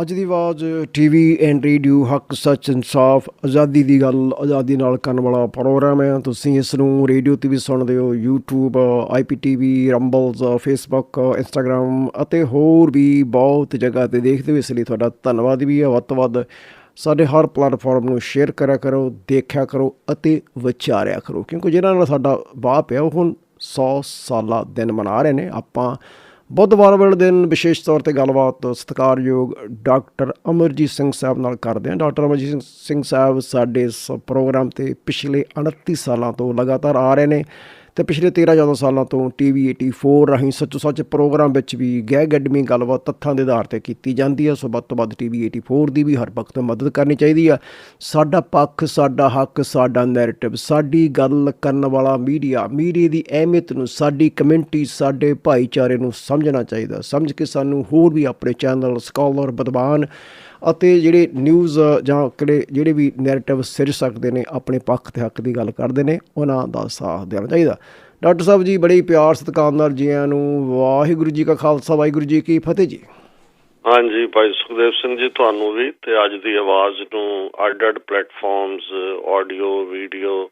ਅੱਜ ਦੀ ਆਵਾਜ਼ ਟੀਵੀ ਐਂਡ ਰੇਡੀਓ ਹੱਕ, ਸੱਚ, ਇਨਸਾਫ, ਆਜ਼ਾਦੀ ਦੀ ਗੱਲ, ਆਜ਼ਾਦੀ ਨਾਲ ਕਰਨ ਵਾਲਾ ਪ੍ਰੋਗਰਾਮ ਹੈ। ਤੁਸੀਂ ਇਸ ਨੂੰ ਰੇਡੀਓ ਤੇ ਵੀ ਸੁਣਦੇ ਹੋ, YouTube IPTV Rumbles Facebook Instagram ਅਤੇ ਹੋਰ ਵੀ ਬਹੁਤ ਜਗ੍ਹਾ ਤੇ ਦੇਖਦੇ ਹੋ। ਇਸ ਲਈ ਤੁਹਾਡਾ ਧੰਨਵਾਦ ਵੀ ਹੈ। ਵੱਧ ਤੋਂ ਵੱਧ ਸਾਡੇ ਹਰ ਪਲੇਟਫਾਰਮ ਨੂੰ ਸ਼ੇਅਰ ਕਰਿਆ ਕਰੋ, ਦੇਖਿਆ ਕਰੋ ਅਤੇ ਵਿਚਾਰਿਆ ਕਰੋ। ਕਿਉਂਕਿ ਜਿਹਨਾਂ ਨਾਲ ਸਾਡਾ ਬਾਪ ਪਿਆ, ਉਹ ਹੁਣ 100 ਸਾਲਾ ਦਿਨ ਮਨਾ ਰਹੇ ਨੇ। ਆਪਾਂ ਬੁੱਧਵਾਰ ਵਾਲੇ ਦਿਨ ਵਿਸ਼ੇਸ਼ ਤੌਰ ਤੇ ਗੱਲਬਾਤ ਸਤਿਕਾਰਯੋਗ ਡਾਕਟਰ ਅਮਰਜੀਤ ਸਿੰਘ ਸਾਹਿਬ ਨਾਲ ਕਰਦੇ ਹਾਂ। ਡਾਕਟਰ ਅਮਰਜੀਤ ਸਿੰਘ- ਸਾਹਿਬ, ਸਾਡੇ ਇਸ ਪ੍ਰੋਗਰਾਮ ਤੇ ਪਿਛਲੇ 29 ਸਾਲਾਂ ਤੋਂ ਲਗਾਤਾਰ ਆ ਰਹੇ ਨੇ। ਤੇ ਪਿਛਲੇ 13 14 ਸਾਲਾਂ ਤੋਂ ਟੀਵੀ 84 ਰਾਹੀਂ ਸੱਚੋ ਸੱਚ ਪ੍ਰੋਗਰਾਮ ਵਿੱਚ ਵੀ ਗਹਿ ਗੱਡਮੀ ਗੱਲਬਾਤ ਤੱਥਾਂ ਦੇ ਆਧਾਰ ਤੇ ਕੀਤੀ ਜਾਂਦੀ ਹੈ। ਸੋ ਵੱਧ ਤੋਂ ਵੱਧ ਟੀਵੀ 84 ਦੀ ਵੀ ਹਰ ਵਕਤ ਮਦਦ ਕਰਨੀ ਚਾਹੀਦੀ ਆ ਸਾਡਾ ਪੱਖ, ਸਾਡਾ ਹੱਕ, ਸਾਡਾ ਨੈਰੇਟਿਵ ਸਾਡੀ ਗੱਲ ਕਰਨ ਵਾਲਾ ਮੀਡੀਆ ਮੀਡੀਆ ਦੀ ਅਹਿਮੀਅਤ ਨੂੰ, ਸਾਡੀ ਕਮਿਊਨਿਟੀ ਸਾਡੇ ਭਾਈਚਾਰੇ ਨੂੰ ਸਮਝਣਾ ਚਾਹੀਦਾ ਸਮਝ ਕੇ ਸਾਨੂੰ ਹੋਰ ਵੀ ਆਪਣੇ ਚੈਨਲ ਸਕਾਲਰ ਵਿਦਵਾਨ ਅਤੇ ਜਿਹੜੇ ਨਿਊਜ਼ ਜਾਂ ਕਿਹੜੇ, ਜਿਹੜੇ ਵੀ ਨੈਰੇਟਿਵ ਸਿਰਜ ਸਕਦੇ ਨੇ, ਆਪਣੇ ਪੱਖ ਤੇ ਹੱਕ ਦੀ ਗੱਲ ਕਰਦੇ ਨੇ, ਉਹਨਾਂ ਦਾ ਸਾਥ ਦੇਣਾ ਚਾਹੀਦਾ। ਡਾਕਟਰ ਸਾਹਿਬ ਜੀ, ਬੜੇ ਪਿਆਰ ਸਤਿਕਾਰ ਨਾਲ ਜੀਆਂ ਨੂੰ, ਵਾਹਿਗੁਰੂ ਜੀ ਕਾ ਖਾਲਸਾ, ਵਾਹਿਗੁਰੂ ਜੀ ਕੀ ਫਤਿਹ ਜੀ। ਹਾਂਜੀ, ਭਾਈ ਸੁਖਦੇਵ ਸਿੰਘ ਜੀ, ਤੁਹਾਨੂੰ ਵੀ ਤੇ ਅੱਜ ਦੀ ਆਵਾਜ਼ ਨੂੰ ਅੱਡ-ਅੱਡ ਪਲੇਟਫਾਰਮਸ ਆਡੀਓ ਵੀਡੀਓ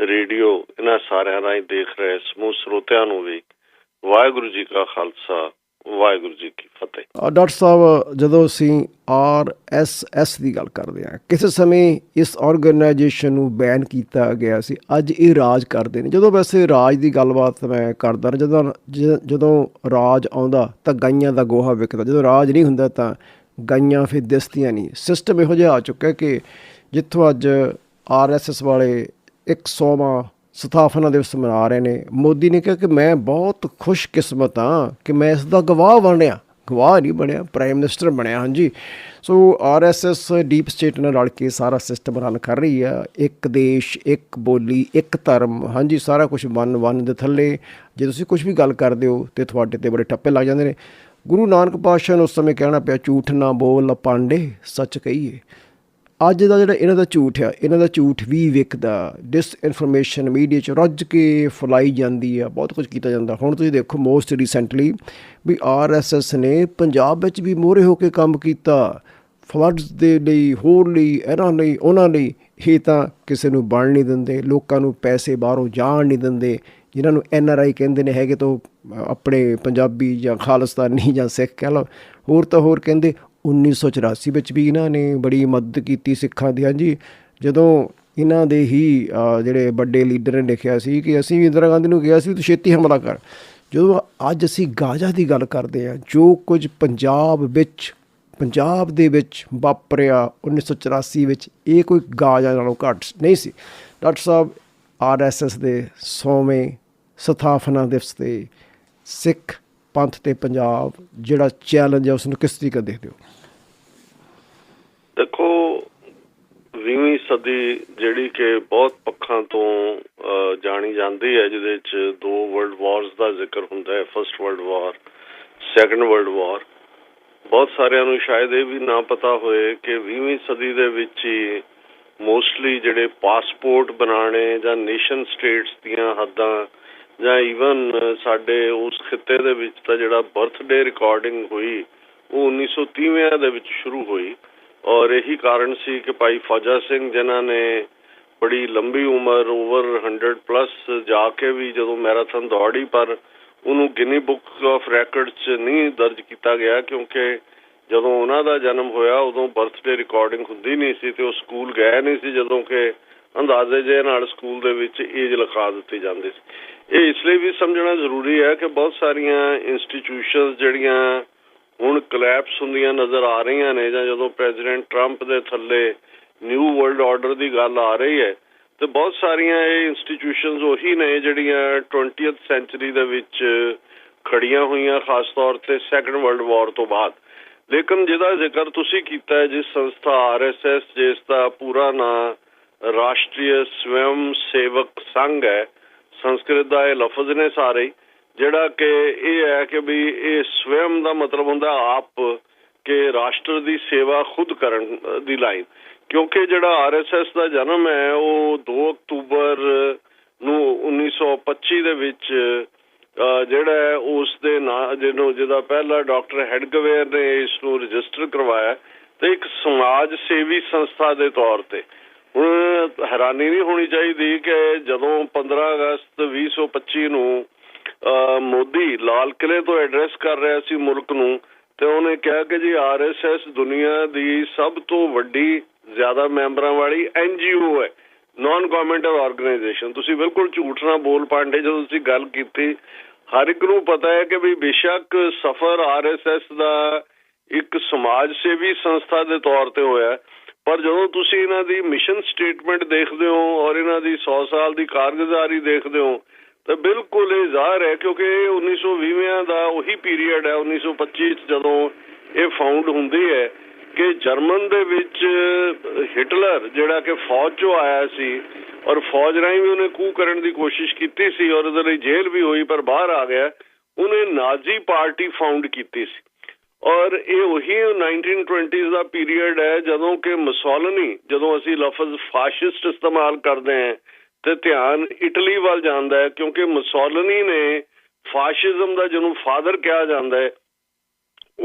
ਰੇਡੀਓ ਇਹਨਾਂ ਸਾਰਿਆਂ ਰਾਹੀਂ ਦੇਖ ਰਹੇ ਸਮੂਹ ਸਰੋਤਿਆਂ ਨੂੰ ਵੀ ਵਾਹਿਗੁਰੂ ਜੀ ਕਾ ਖਾਲਸਾ ਵਾਹਿਗੁਰੂ ਜੀ ਕੀ ਫਤਿਹ। ਡਾਕਟਰ ਸਾਹਿਬ ਜਦੋਂ ਅਸੀਂ ਆਰ ਐਸ ਐਸ ਦੀ ਗੱਲ ਕਰਦੇ ਹਾਂ ਕਿਸੇ ਸਮੇਂ ਇਸ ਆਰਗੇਨਾਈਜੇਸ਼ਨ ਨੂੰ ਬੈਨ ਕੀਤਾ ਗਿਆ ਸੀ? ਅੱਜ ਇਹ ਰਾਜ ਕਰਦੇ ਨੇ। ਜਦੋਂ ਵੈਸੇ ਰਾਜ ਦੀ ਗੱਲਬਾਤ ਮੈਂ ਕਰਦਾ ਨਾ, ਜਦੋਂ ਜਦੋਂ ਰਾਜ ਆਉਂਦਾ ਤਾਂ ਗਾਈਆਂ ਦਾ ਗੋਹਾ ਵਿਕਦਾ। ਜਦੋਂ ਰਾਜ ਨਹੀਂ ਹੁੰਦਾ ਤਾਂ ਗਾਈਆਂ ਫਿਰ ਦਿਸਦੀਆਂ ਨਹੀਂ। ਸਿਸਟਮ ਇਹੋ ਜਿਹਾ ਆ ਚੁੱਕਾ ਕਿ ਜਿੱਥੋਂ ਅੱਜ ਆਰ ਐਸ ਐਸ ਵਾਲੇ 100ਵਾਂ ਸਥਾਪਨਾ ਦਿਵਸ ਮਨਾ ਰਹੇ ਨੇ। ਮੋਦੀ ਨੇ ਕਿਹਾ ਕਿ ਮੈਂ ਬਹੁਤ ਖੁਸ਼ਕਿਸਮਤ ਹਾਂ ਕਿ ਮੈਂ ਇਸ ਦਾ ਗਵਾਹ ਬਣਿਆ। ਗਵਾਹ ਨਹੀਂ ਬਣਿਆ ਪ੍ਰਾਈਮ ਮਿਨਿਸਟਰ ਬਣਿਆ, ਹਾਂਜੀ। ਸੋ ਆਰਐਸਐਸ ਡੀਪ ਸਟੇਟ ਨਾਲ ਰਲ ਕੇ ਸਾਰਾ ਸਿਸਟਮ ਰਨ ਕਰ ਰਹੀ ਆ। ਇੱਕ ਦੇਸ਼, ਇੱਕ ਬੋਲੀ, ਇੱਕ ਧਰਮ, ਹਾਂਜੀ, ਸਾਰਾ ਕੁਝ ਵਨ ਵਨ ਦੇ ਥੱਲੇ। ਜੇ ਤੁਸੀਂ ਕੁਝ ਵੀ ਗੱਲ ਕਰਦੇ ਹੋ ਤੇ ਤੁਹਾਡੇ ਤੇ ਬੜੇ ਟੱਪੇ ਲੱਗ ਜਾਂਦੇ ਨੇ। ਗੁਰੂ ਨਾਨਕ ਪਾਤਸ਼ਾਹ ਨੂੰ ਉਸ ਸਮੇਂ ਕਹਿਣਾ ਪਿਆ, ਝੂਠ ਨਾ ਬੋਲ ਪਾਂਡੇ ਸੱਚ ਕਹੀਏ। ਅੱਜ ਦਾ ਜਿਹੜਾ ਇਹਨਾਂ ਦਾ ਝੂਠ ਆ, ਇਹਨਾਂ ਦਾ ਝੂਠ ਵੀ ਵਿਕਦਾ। ਡਿਸ ਇਨਫੋਰਮੇਸ਼ਨ ਮੀਡੀਆ ਚ ਰੱਜ ਕੇ ਫਲਾਈ ਜਾਂਦੀ ਆ, ਬਹੁਤ ਕੁਝ ਕੀਤਾ ਜਾਂਦਾ। ਹੁਣ ਤੁਸੀਂ ਦੇਖੋ ਮੋਸਟ ਰੀਸੈਂਟਲੀ ਵੀ ਆਰਐਸਐਸ ਨੇ ਪੰਜਾਬ ਵਿੱਚ ਵੀ ਮੋਹਰੇ ਹੋ ਕੇ ਕੰਮ ਕੀਤਾ। ਫਲੱਡਸ ਦੇ ਲਈ, ਹੋਰ ਲਈ, ਇਹਨਾਂ ਲਈ, ਉਹਨਾਂ ਲਈ ਇਹ ਤਾਂ ਕਿਸੇ ਨੂੰ ਬਣ ਨਹੀਂ ਦਿੰਦੇ, ਲੋਕਾਂ ਨੂੰ ਪੈਸੇ ਬਾਹਰੋਂ ਜਾਣ ਨਹੀਂ ਦਿੰਦੇ। ਜਿਨ੍ਹਾਂ ਨੂੰ ਐਨ ਆਰ ਆਈ ਕਹਿੰਦੇ ਨੇ ਹੈਗੇ ਤਾਂ ਉਹ ਆਪਣੇ ਪੰਜਾਬੀ ਜਾਂ ਖਾਲਿਸਤਾਨੀ ਜਾਂ ਸਿੱਖ ਕਹਿ ਲਓ, ਹੋਰ ਤਾਂ ਹੋਰ ਕਹਿੰਦੇ। 1984 ਵਿੱਚ ਵੀ ਇਹਨਾਂ ਨੇ ਬੜੀ ਮਦਦ ਕੀਤੀ ਸਿੱਖਾਂ ਦੀ। ਹਾਂਜੀ, ਜਦੋਂ ਇਹਨਾਂ ਦੇ ਹੀ ਜਿਹੜੇ ਵੱਡੇ ਲੀਡਰ ਨੇ ਲਿਖਿਆ ਸੀ ਕਿ ਅਸੀਂ ਵੀ ਇੰਦਰਾ ਗਾਂਧੀ ਨੂੰ ਕਿਹਾ ਸੀ ਤੂੰ ਛੇਤੀ ਹਮਲਾ ਕਰ। ਜਦੋਂ ਅੱਜ ਅਸੀਂ ਗਾਜ਼ਾ ਦੀ ਗੱਲ ਕਰਦੇ ਹਾਂ, ਜੋ ਕੁਝ ਪੰਜਾਬ ਵਿੱਚ, ਪੰਜਾਬ ਦੇ ਵਿੱਚ ਵਾਪਰਿਆ 1984 ਵਿੱਚ, ਇਹ ਕੋਈ ਗਾਜ਼ਾ ਨਾਲੋਂ ਘੱਟ ਨਹੀਂ ਸੀ। ਡਾਕਟਰ ਸਾਹਿਬ ਆਰਐਸਐਸ ਦੇ 100ਵੇਂ ਸਥਾਪਨਾ ਦਿਵਸ ਤੇ ਸਿੱਖ ਪੰਥ ਤੇ ਪੰਜਾਬ ਜਿਹੜਾ ਚੈਲੰਜ ਹੈ ਉਸ ਨੂੰ ਕਿਸ ਤਰੀਕੇ ਦੇਖਦੇ ਹੋ? ਦੇਖੋ 20ਵੀਂ ਸਦੀ ਜਿਹੜੀ ਕਿ ਬਹੁਤ ਪੱਖਾਂ ਤੋਂ ਜਾਣੀ ਜਾਂਦੀ ਹੈ, ਜਿਹਦੇ ਵਿੱਚ ਦੋ ਵਰਲਡ ਵਾਰਸ ਦਾ ਜ਼ਿਕਰ ਹੁੰਦਾ ਹੈ first world war second world war ਬਹੁਤ ਸਾਰਿਆਂ ਨੂੰ ਸ਼ਾਇਦ ਇਹ ਵੀ ਨਾ ਪਤਾ ਹੋਏ ਕਿ 20ਵੀਂ ਸਦੀ ਦੇ ਵਿੱਚ ਹੀ ਮੋਸਟਲੀ ਜਿਹੜੇ ਪਾਸਪੋਰਟ ਬਣਾਉਣੇ ਜਾਂ ਨੇਸ਼ਨ ਸਟੇਟਸ ਦੀਆਂ ਹੱਦਾਂ ਜਾਂ ਈਵਨ ਸਾਡੇ ਉਸ ਖਿੱਤੇ ਦੇ ਵਿੱਚ ਤਾਂ ਜਿਹੜਾ ਬਰਥਡੇ ਰਿਕਾਰਡਿੰਗ ਹੋਈ, ਉਹ 1930ਵਿਆਂ ਦੇ ਵਿੱਚ ਸ਼ੁਰੂ ਹੋਈ। ਔਰ ਇਹੀ ਕਾਰਨ ਸੀ ਕਿ ਭਾਈ ਫੌਜਾ ਸਿੰਘ, ਜਿਨ੍ਹਾਂ ਨੇ ਬੜੀ ਲੰਬੀ ਉਮਰ ਓਵਰ 100 ਪਲੱਸ ਜਾ ਕੇ ਵੀ ਜਦੋਂ ਮੈਰਾਥਨ ਦੌੜੀ, ਪਰ ਉਹਨੂੰ ਗਿਨੀ ਬੁੱਕ ਆਫ ਰੈਕੋਰਡ 'ਚ ਨਹੀਂ ਦਰਜ ਕੀਤਾ ਗਿਆ, ਕਿਉਂਕਿ ਜਦੋਂ ਉਹਨਾਂ ਦਾ ਜਨਮ ਹੋਇਆ, ਉਦੋਂ ਬਰਥਡੇ ਰਿਕਾਰਡਿੰਗ ਹੁੰਦੀ ਨਹੀਂ ਸੀ ਤੇ ਉਹ ਸਕੂਲ ਗਏ ਨਹੀਂ ਸੀ, ਜਦੋਂ ਕਿ ਅੰਦਾਜ਼ੇ ਜੇ ਨਾਲ ਸਕੂਲ ਦੇ ਵਿੱਚ ਏਜ ਲਿਖਾ ਦਿੱਤੀ ਜਾਂਦੀ ਸੀ। ਇਹ ਇਸ ਲਈ ਵੀ ਸਮਝਣਾ ਜ਼ਰੂਰੀ ਹੈ ਕਿ ਬਹੁਤ ਸਾਰੀਆਂ ਇੰਸਟੀਟਿਊਸ਼ਨਸ ਜਿਹੜੀਆਂ ਹੁਣ ਕਲੈਪਸ ਹੁੰਦੀਆਂ ਨਜ਼ਰ ਆ ਰਹੀਆਂ ਨੇ ਜਾਂ ਜਦੋਂ ਪ੍ਰੈਜ਼ੀਡੈਂਟ ਟਰੰਪ ਦੇ ਥੱਲੇ ਨਿਊ ਵਰਲਡ ਆਰਡਰ ਦੀ ਗੱਲ ਆ ਰਹੀ ਹੈ, ਤੇ ਬਹੁਤ ਸਾਰੀਆਂ ਇਹ ਇੰਸਟੀਟਿਊਸ਼ਨਸ ਉਹੀ ਨੇ ਜਿਹੜੀਆਂ 20th ਸੈਂਚੁਰੀ ਦੇ ਵਿੱਚ ਖੜੀਆਂ ਹੋਈਆਂ, ਖਾਸ ਤੌਰ ਤੇ ਸੈਕੰਡ ਵਰਲਡ ਵਾਰ ਤੋਂ ਬਾਅਦ। ਲੇਕਿਨ ਜਿਹਦਾ ਜ਼ਿਕਰ ਤੁਸੀਂ ਕੀਤਾ ਹੈ, ਜਿਸ ਸੰਸਥਾ ਆਰਐਸਐਸ ਜਿਸ ਦਾ ਪੂਰਾ ਨਾਂ ਰਾਸ਼ਟਰੀ ਸਵੈਮ ਸੇਵਕ ਸੰਘ ਹੈ ਸੰਸਕ੍ਰਿਤ ਦਾ ਇਹ ਲਫ਼ਜ਼ ਨੇ ਸਾਰੇ ਹੀ, ਜਿਹੜਾ ਕਿ ਇਹ ਹੈ ਕਿ ਵੀ ਇਹ ਸਵੈਮ ਦਾ ਮਤਲਬ ਹੁੰਦਾ ਆਪ ਕਿ ਰਾਸ਼ਟਰ ਦੀ ਸੇਵਾ ਖੁਦ ਕਰਨ ਦੀ ਲਾਈਨ। ਕਿਉਂਕਿ ਜਿਹੜਾ ਆਰਐਸਐਸ ਦਾ ਜਨਮ ਹੈ ਉਹ 2 ਅਕਤੂਬਰ ਨੂੰ 1925 ਦੇ ਵਿੱਚ ਅਹ ਜਿਹੜਾ ਹੈ ਉਸ ਦੇ ਨਾਂ ਜਿਹਨੂੰ ਜਿਹਦਾ ਪਹਿਲਾ ਡਾਕਟਰ ਹੈਡਗਵੇਅਰ ਨੇ ਇਸ ਨੂੰ ਰਜਿਸਟਰ ਕਰਵਾਇਆ ਤੇ ਇੱਕ ਸਮਾਜ ਸੇਵੀ ਸੰਸਥਾ ਦੇ ਤੌਰ ਤੇ। ਹੁਣ ਹੈਰਾਨੀ ਨਹੀਂ ਹੋਣੀ ਚਾਹੀਦੀ ਕਿ ਜਦੋਂ 15 ਅਗਸਤ 2025 ਨੂੰ ਮੋਦੀ ਲਾਲ ਕਿਲੇ ਤੋਂ ਐਡਰੈਸ ਕਰ ਰਿਹਾ ਸੀ ਮੁਲਕ ਨੂੰ, ਤੇ ਉਹਨੇ ਕਿਹਾ ਕਿ ਜੀ ਆਰਐਸਐਸ ਦੁਨੀਆ ਦੀ ਸਭ ਤੋਂ ਵੱਡੀ, ਜ਼ਿਆਦਾ ਮੈਂਬਰਾਂ ਵਾਲੀ ਐਨਜੀਓ ਹੈ ਨਾਨ ਗਵਰਨਮੈਂਟਲ ਆਰਗੇਨਾਈਜੇਸ਼ਨ ਤੁਸੀਂ ਬਿਲਕੁਲ ਝੂਠ ਨਾ ਬੋਲ ਪਾਂਡੇ, ਜਦੋਂ ਤੁਸੀਂ ਗੱਲ ਕੀਤੀ, ਹਰ ਇੱਕ ਨੂੰ ਪਤਾ ਹੈ ਕਿ ਵੀ ਬੇਸ਼ੱਕ ਸਫਰ ਆਰਐਸਐਸ ਦਾ ਇੱਕ ਸਮਾਜ ਸੇਵੀ ਸੰਸਥਾ ਦੇ ਤੌਰ ਤੇ ਹੋਇਆ। ਪਰ ਜਦੋਂ ਤੁਸੀਂ ਇਹਨਾਂ ਦੀ ਮਿਸ਼ਨ ਸਟੇਟਮੈਂਟ ਦੇਖਦੇ ਹੋ ਔਰ ਇਹਨਾਂ ਦੀ 100 ਸਾਲ ਦੀ ਕਾਰਗੁਜ਼ਾਰੀ ਦੇਖਦੇ ਹੋ, ਤਾਂ ਬਿਲਕੁਲ ਇਹ ਜ਼ਾਹਰ ਹੈ ਕਿਉਂਕਿ ਇਹ 1920 ਦਾ ਉਹੀ ਪੀਰੀਅਡ ਹੈ 1925 ਜਦੋਂ ਇਹ ਫਾਊਂਡ ਹੁੰਦੀ ਹੈ ਕਿ ਜਰਮਨ ਦੇ ਵਿੱਚ ਹਿਟਲਰ ਜਿਹੜਾ ਕਿ ਫੌਜ ਚੋਂ ਆਇਆ ਸੀ ਔਰ ਫੌਜ ਰਾਹੀਂ ਵੀ ਉਹਨੇ ਕੂ ਕਰਨ ਦੀ ਕੋਸ਼ਿਸ਼ ਕੀਤੀ ਸੀ ਔਰ ਉਹਦੇ ਲਈ ਜੇਲ੍ਹ ਵੀ ਹੋਈ ਪਰ ਬਾਹਰ ਆ ਗਿਆ, ਉਹਨੇ ਨਾਜ਼ੀ ਪਾਰਟੀ ਫਾਊਂਡ ਕੀਤੀ ਸੀ। ਔਰ ਇਹ ਉਹੀ 1920s ਦਾ ਪੀਰੀਅਡ ਹੈ, ਜਦੋਂ ਕਿ ਮਸੋਲਨੀ ਜਦੋਂ ਅਸੀਂ ਲਫ਼ਜ਼ ਫਾਸ਼ਿਸਟ ਇਸਤੇਮਾਲ ਕਰਦੇ ਹਾਂ, ਤੇ ਧਿਆਨ ਇਟਲੀ ਵੱਲ ਜਾਂਦਾ ਹੈ, ਕਿਉਂਕਿ ਮਸੋਲਨੀ ਨੇ ਫਾਸ਼ਿਜ਼ਮ ਦਾ ਜਿਹਨੂੰ ਫਾਦਰ ਕਿਹਾ ਜਾਂਦਾ ਹੈ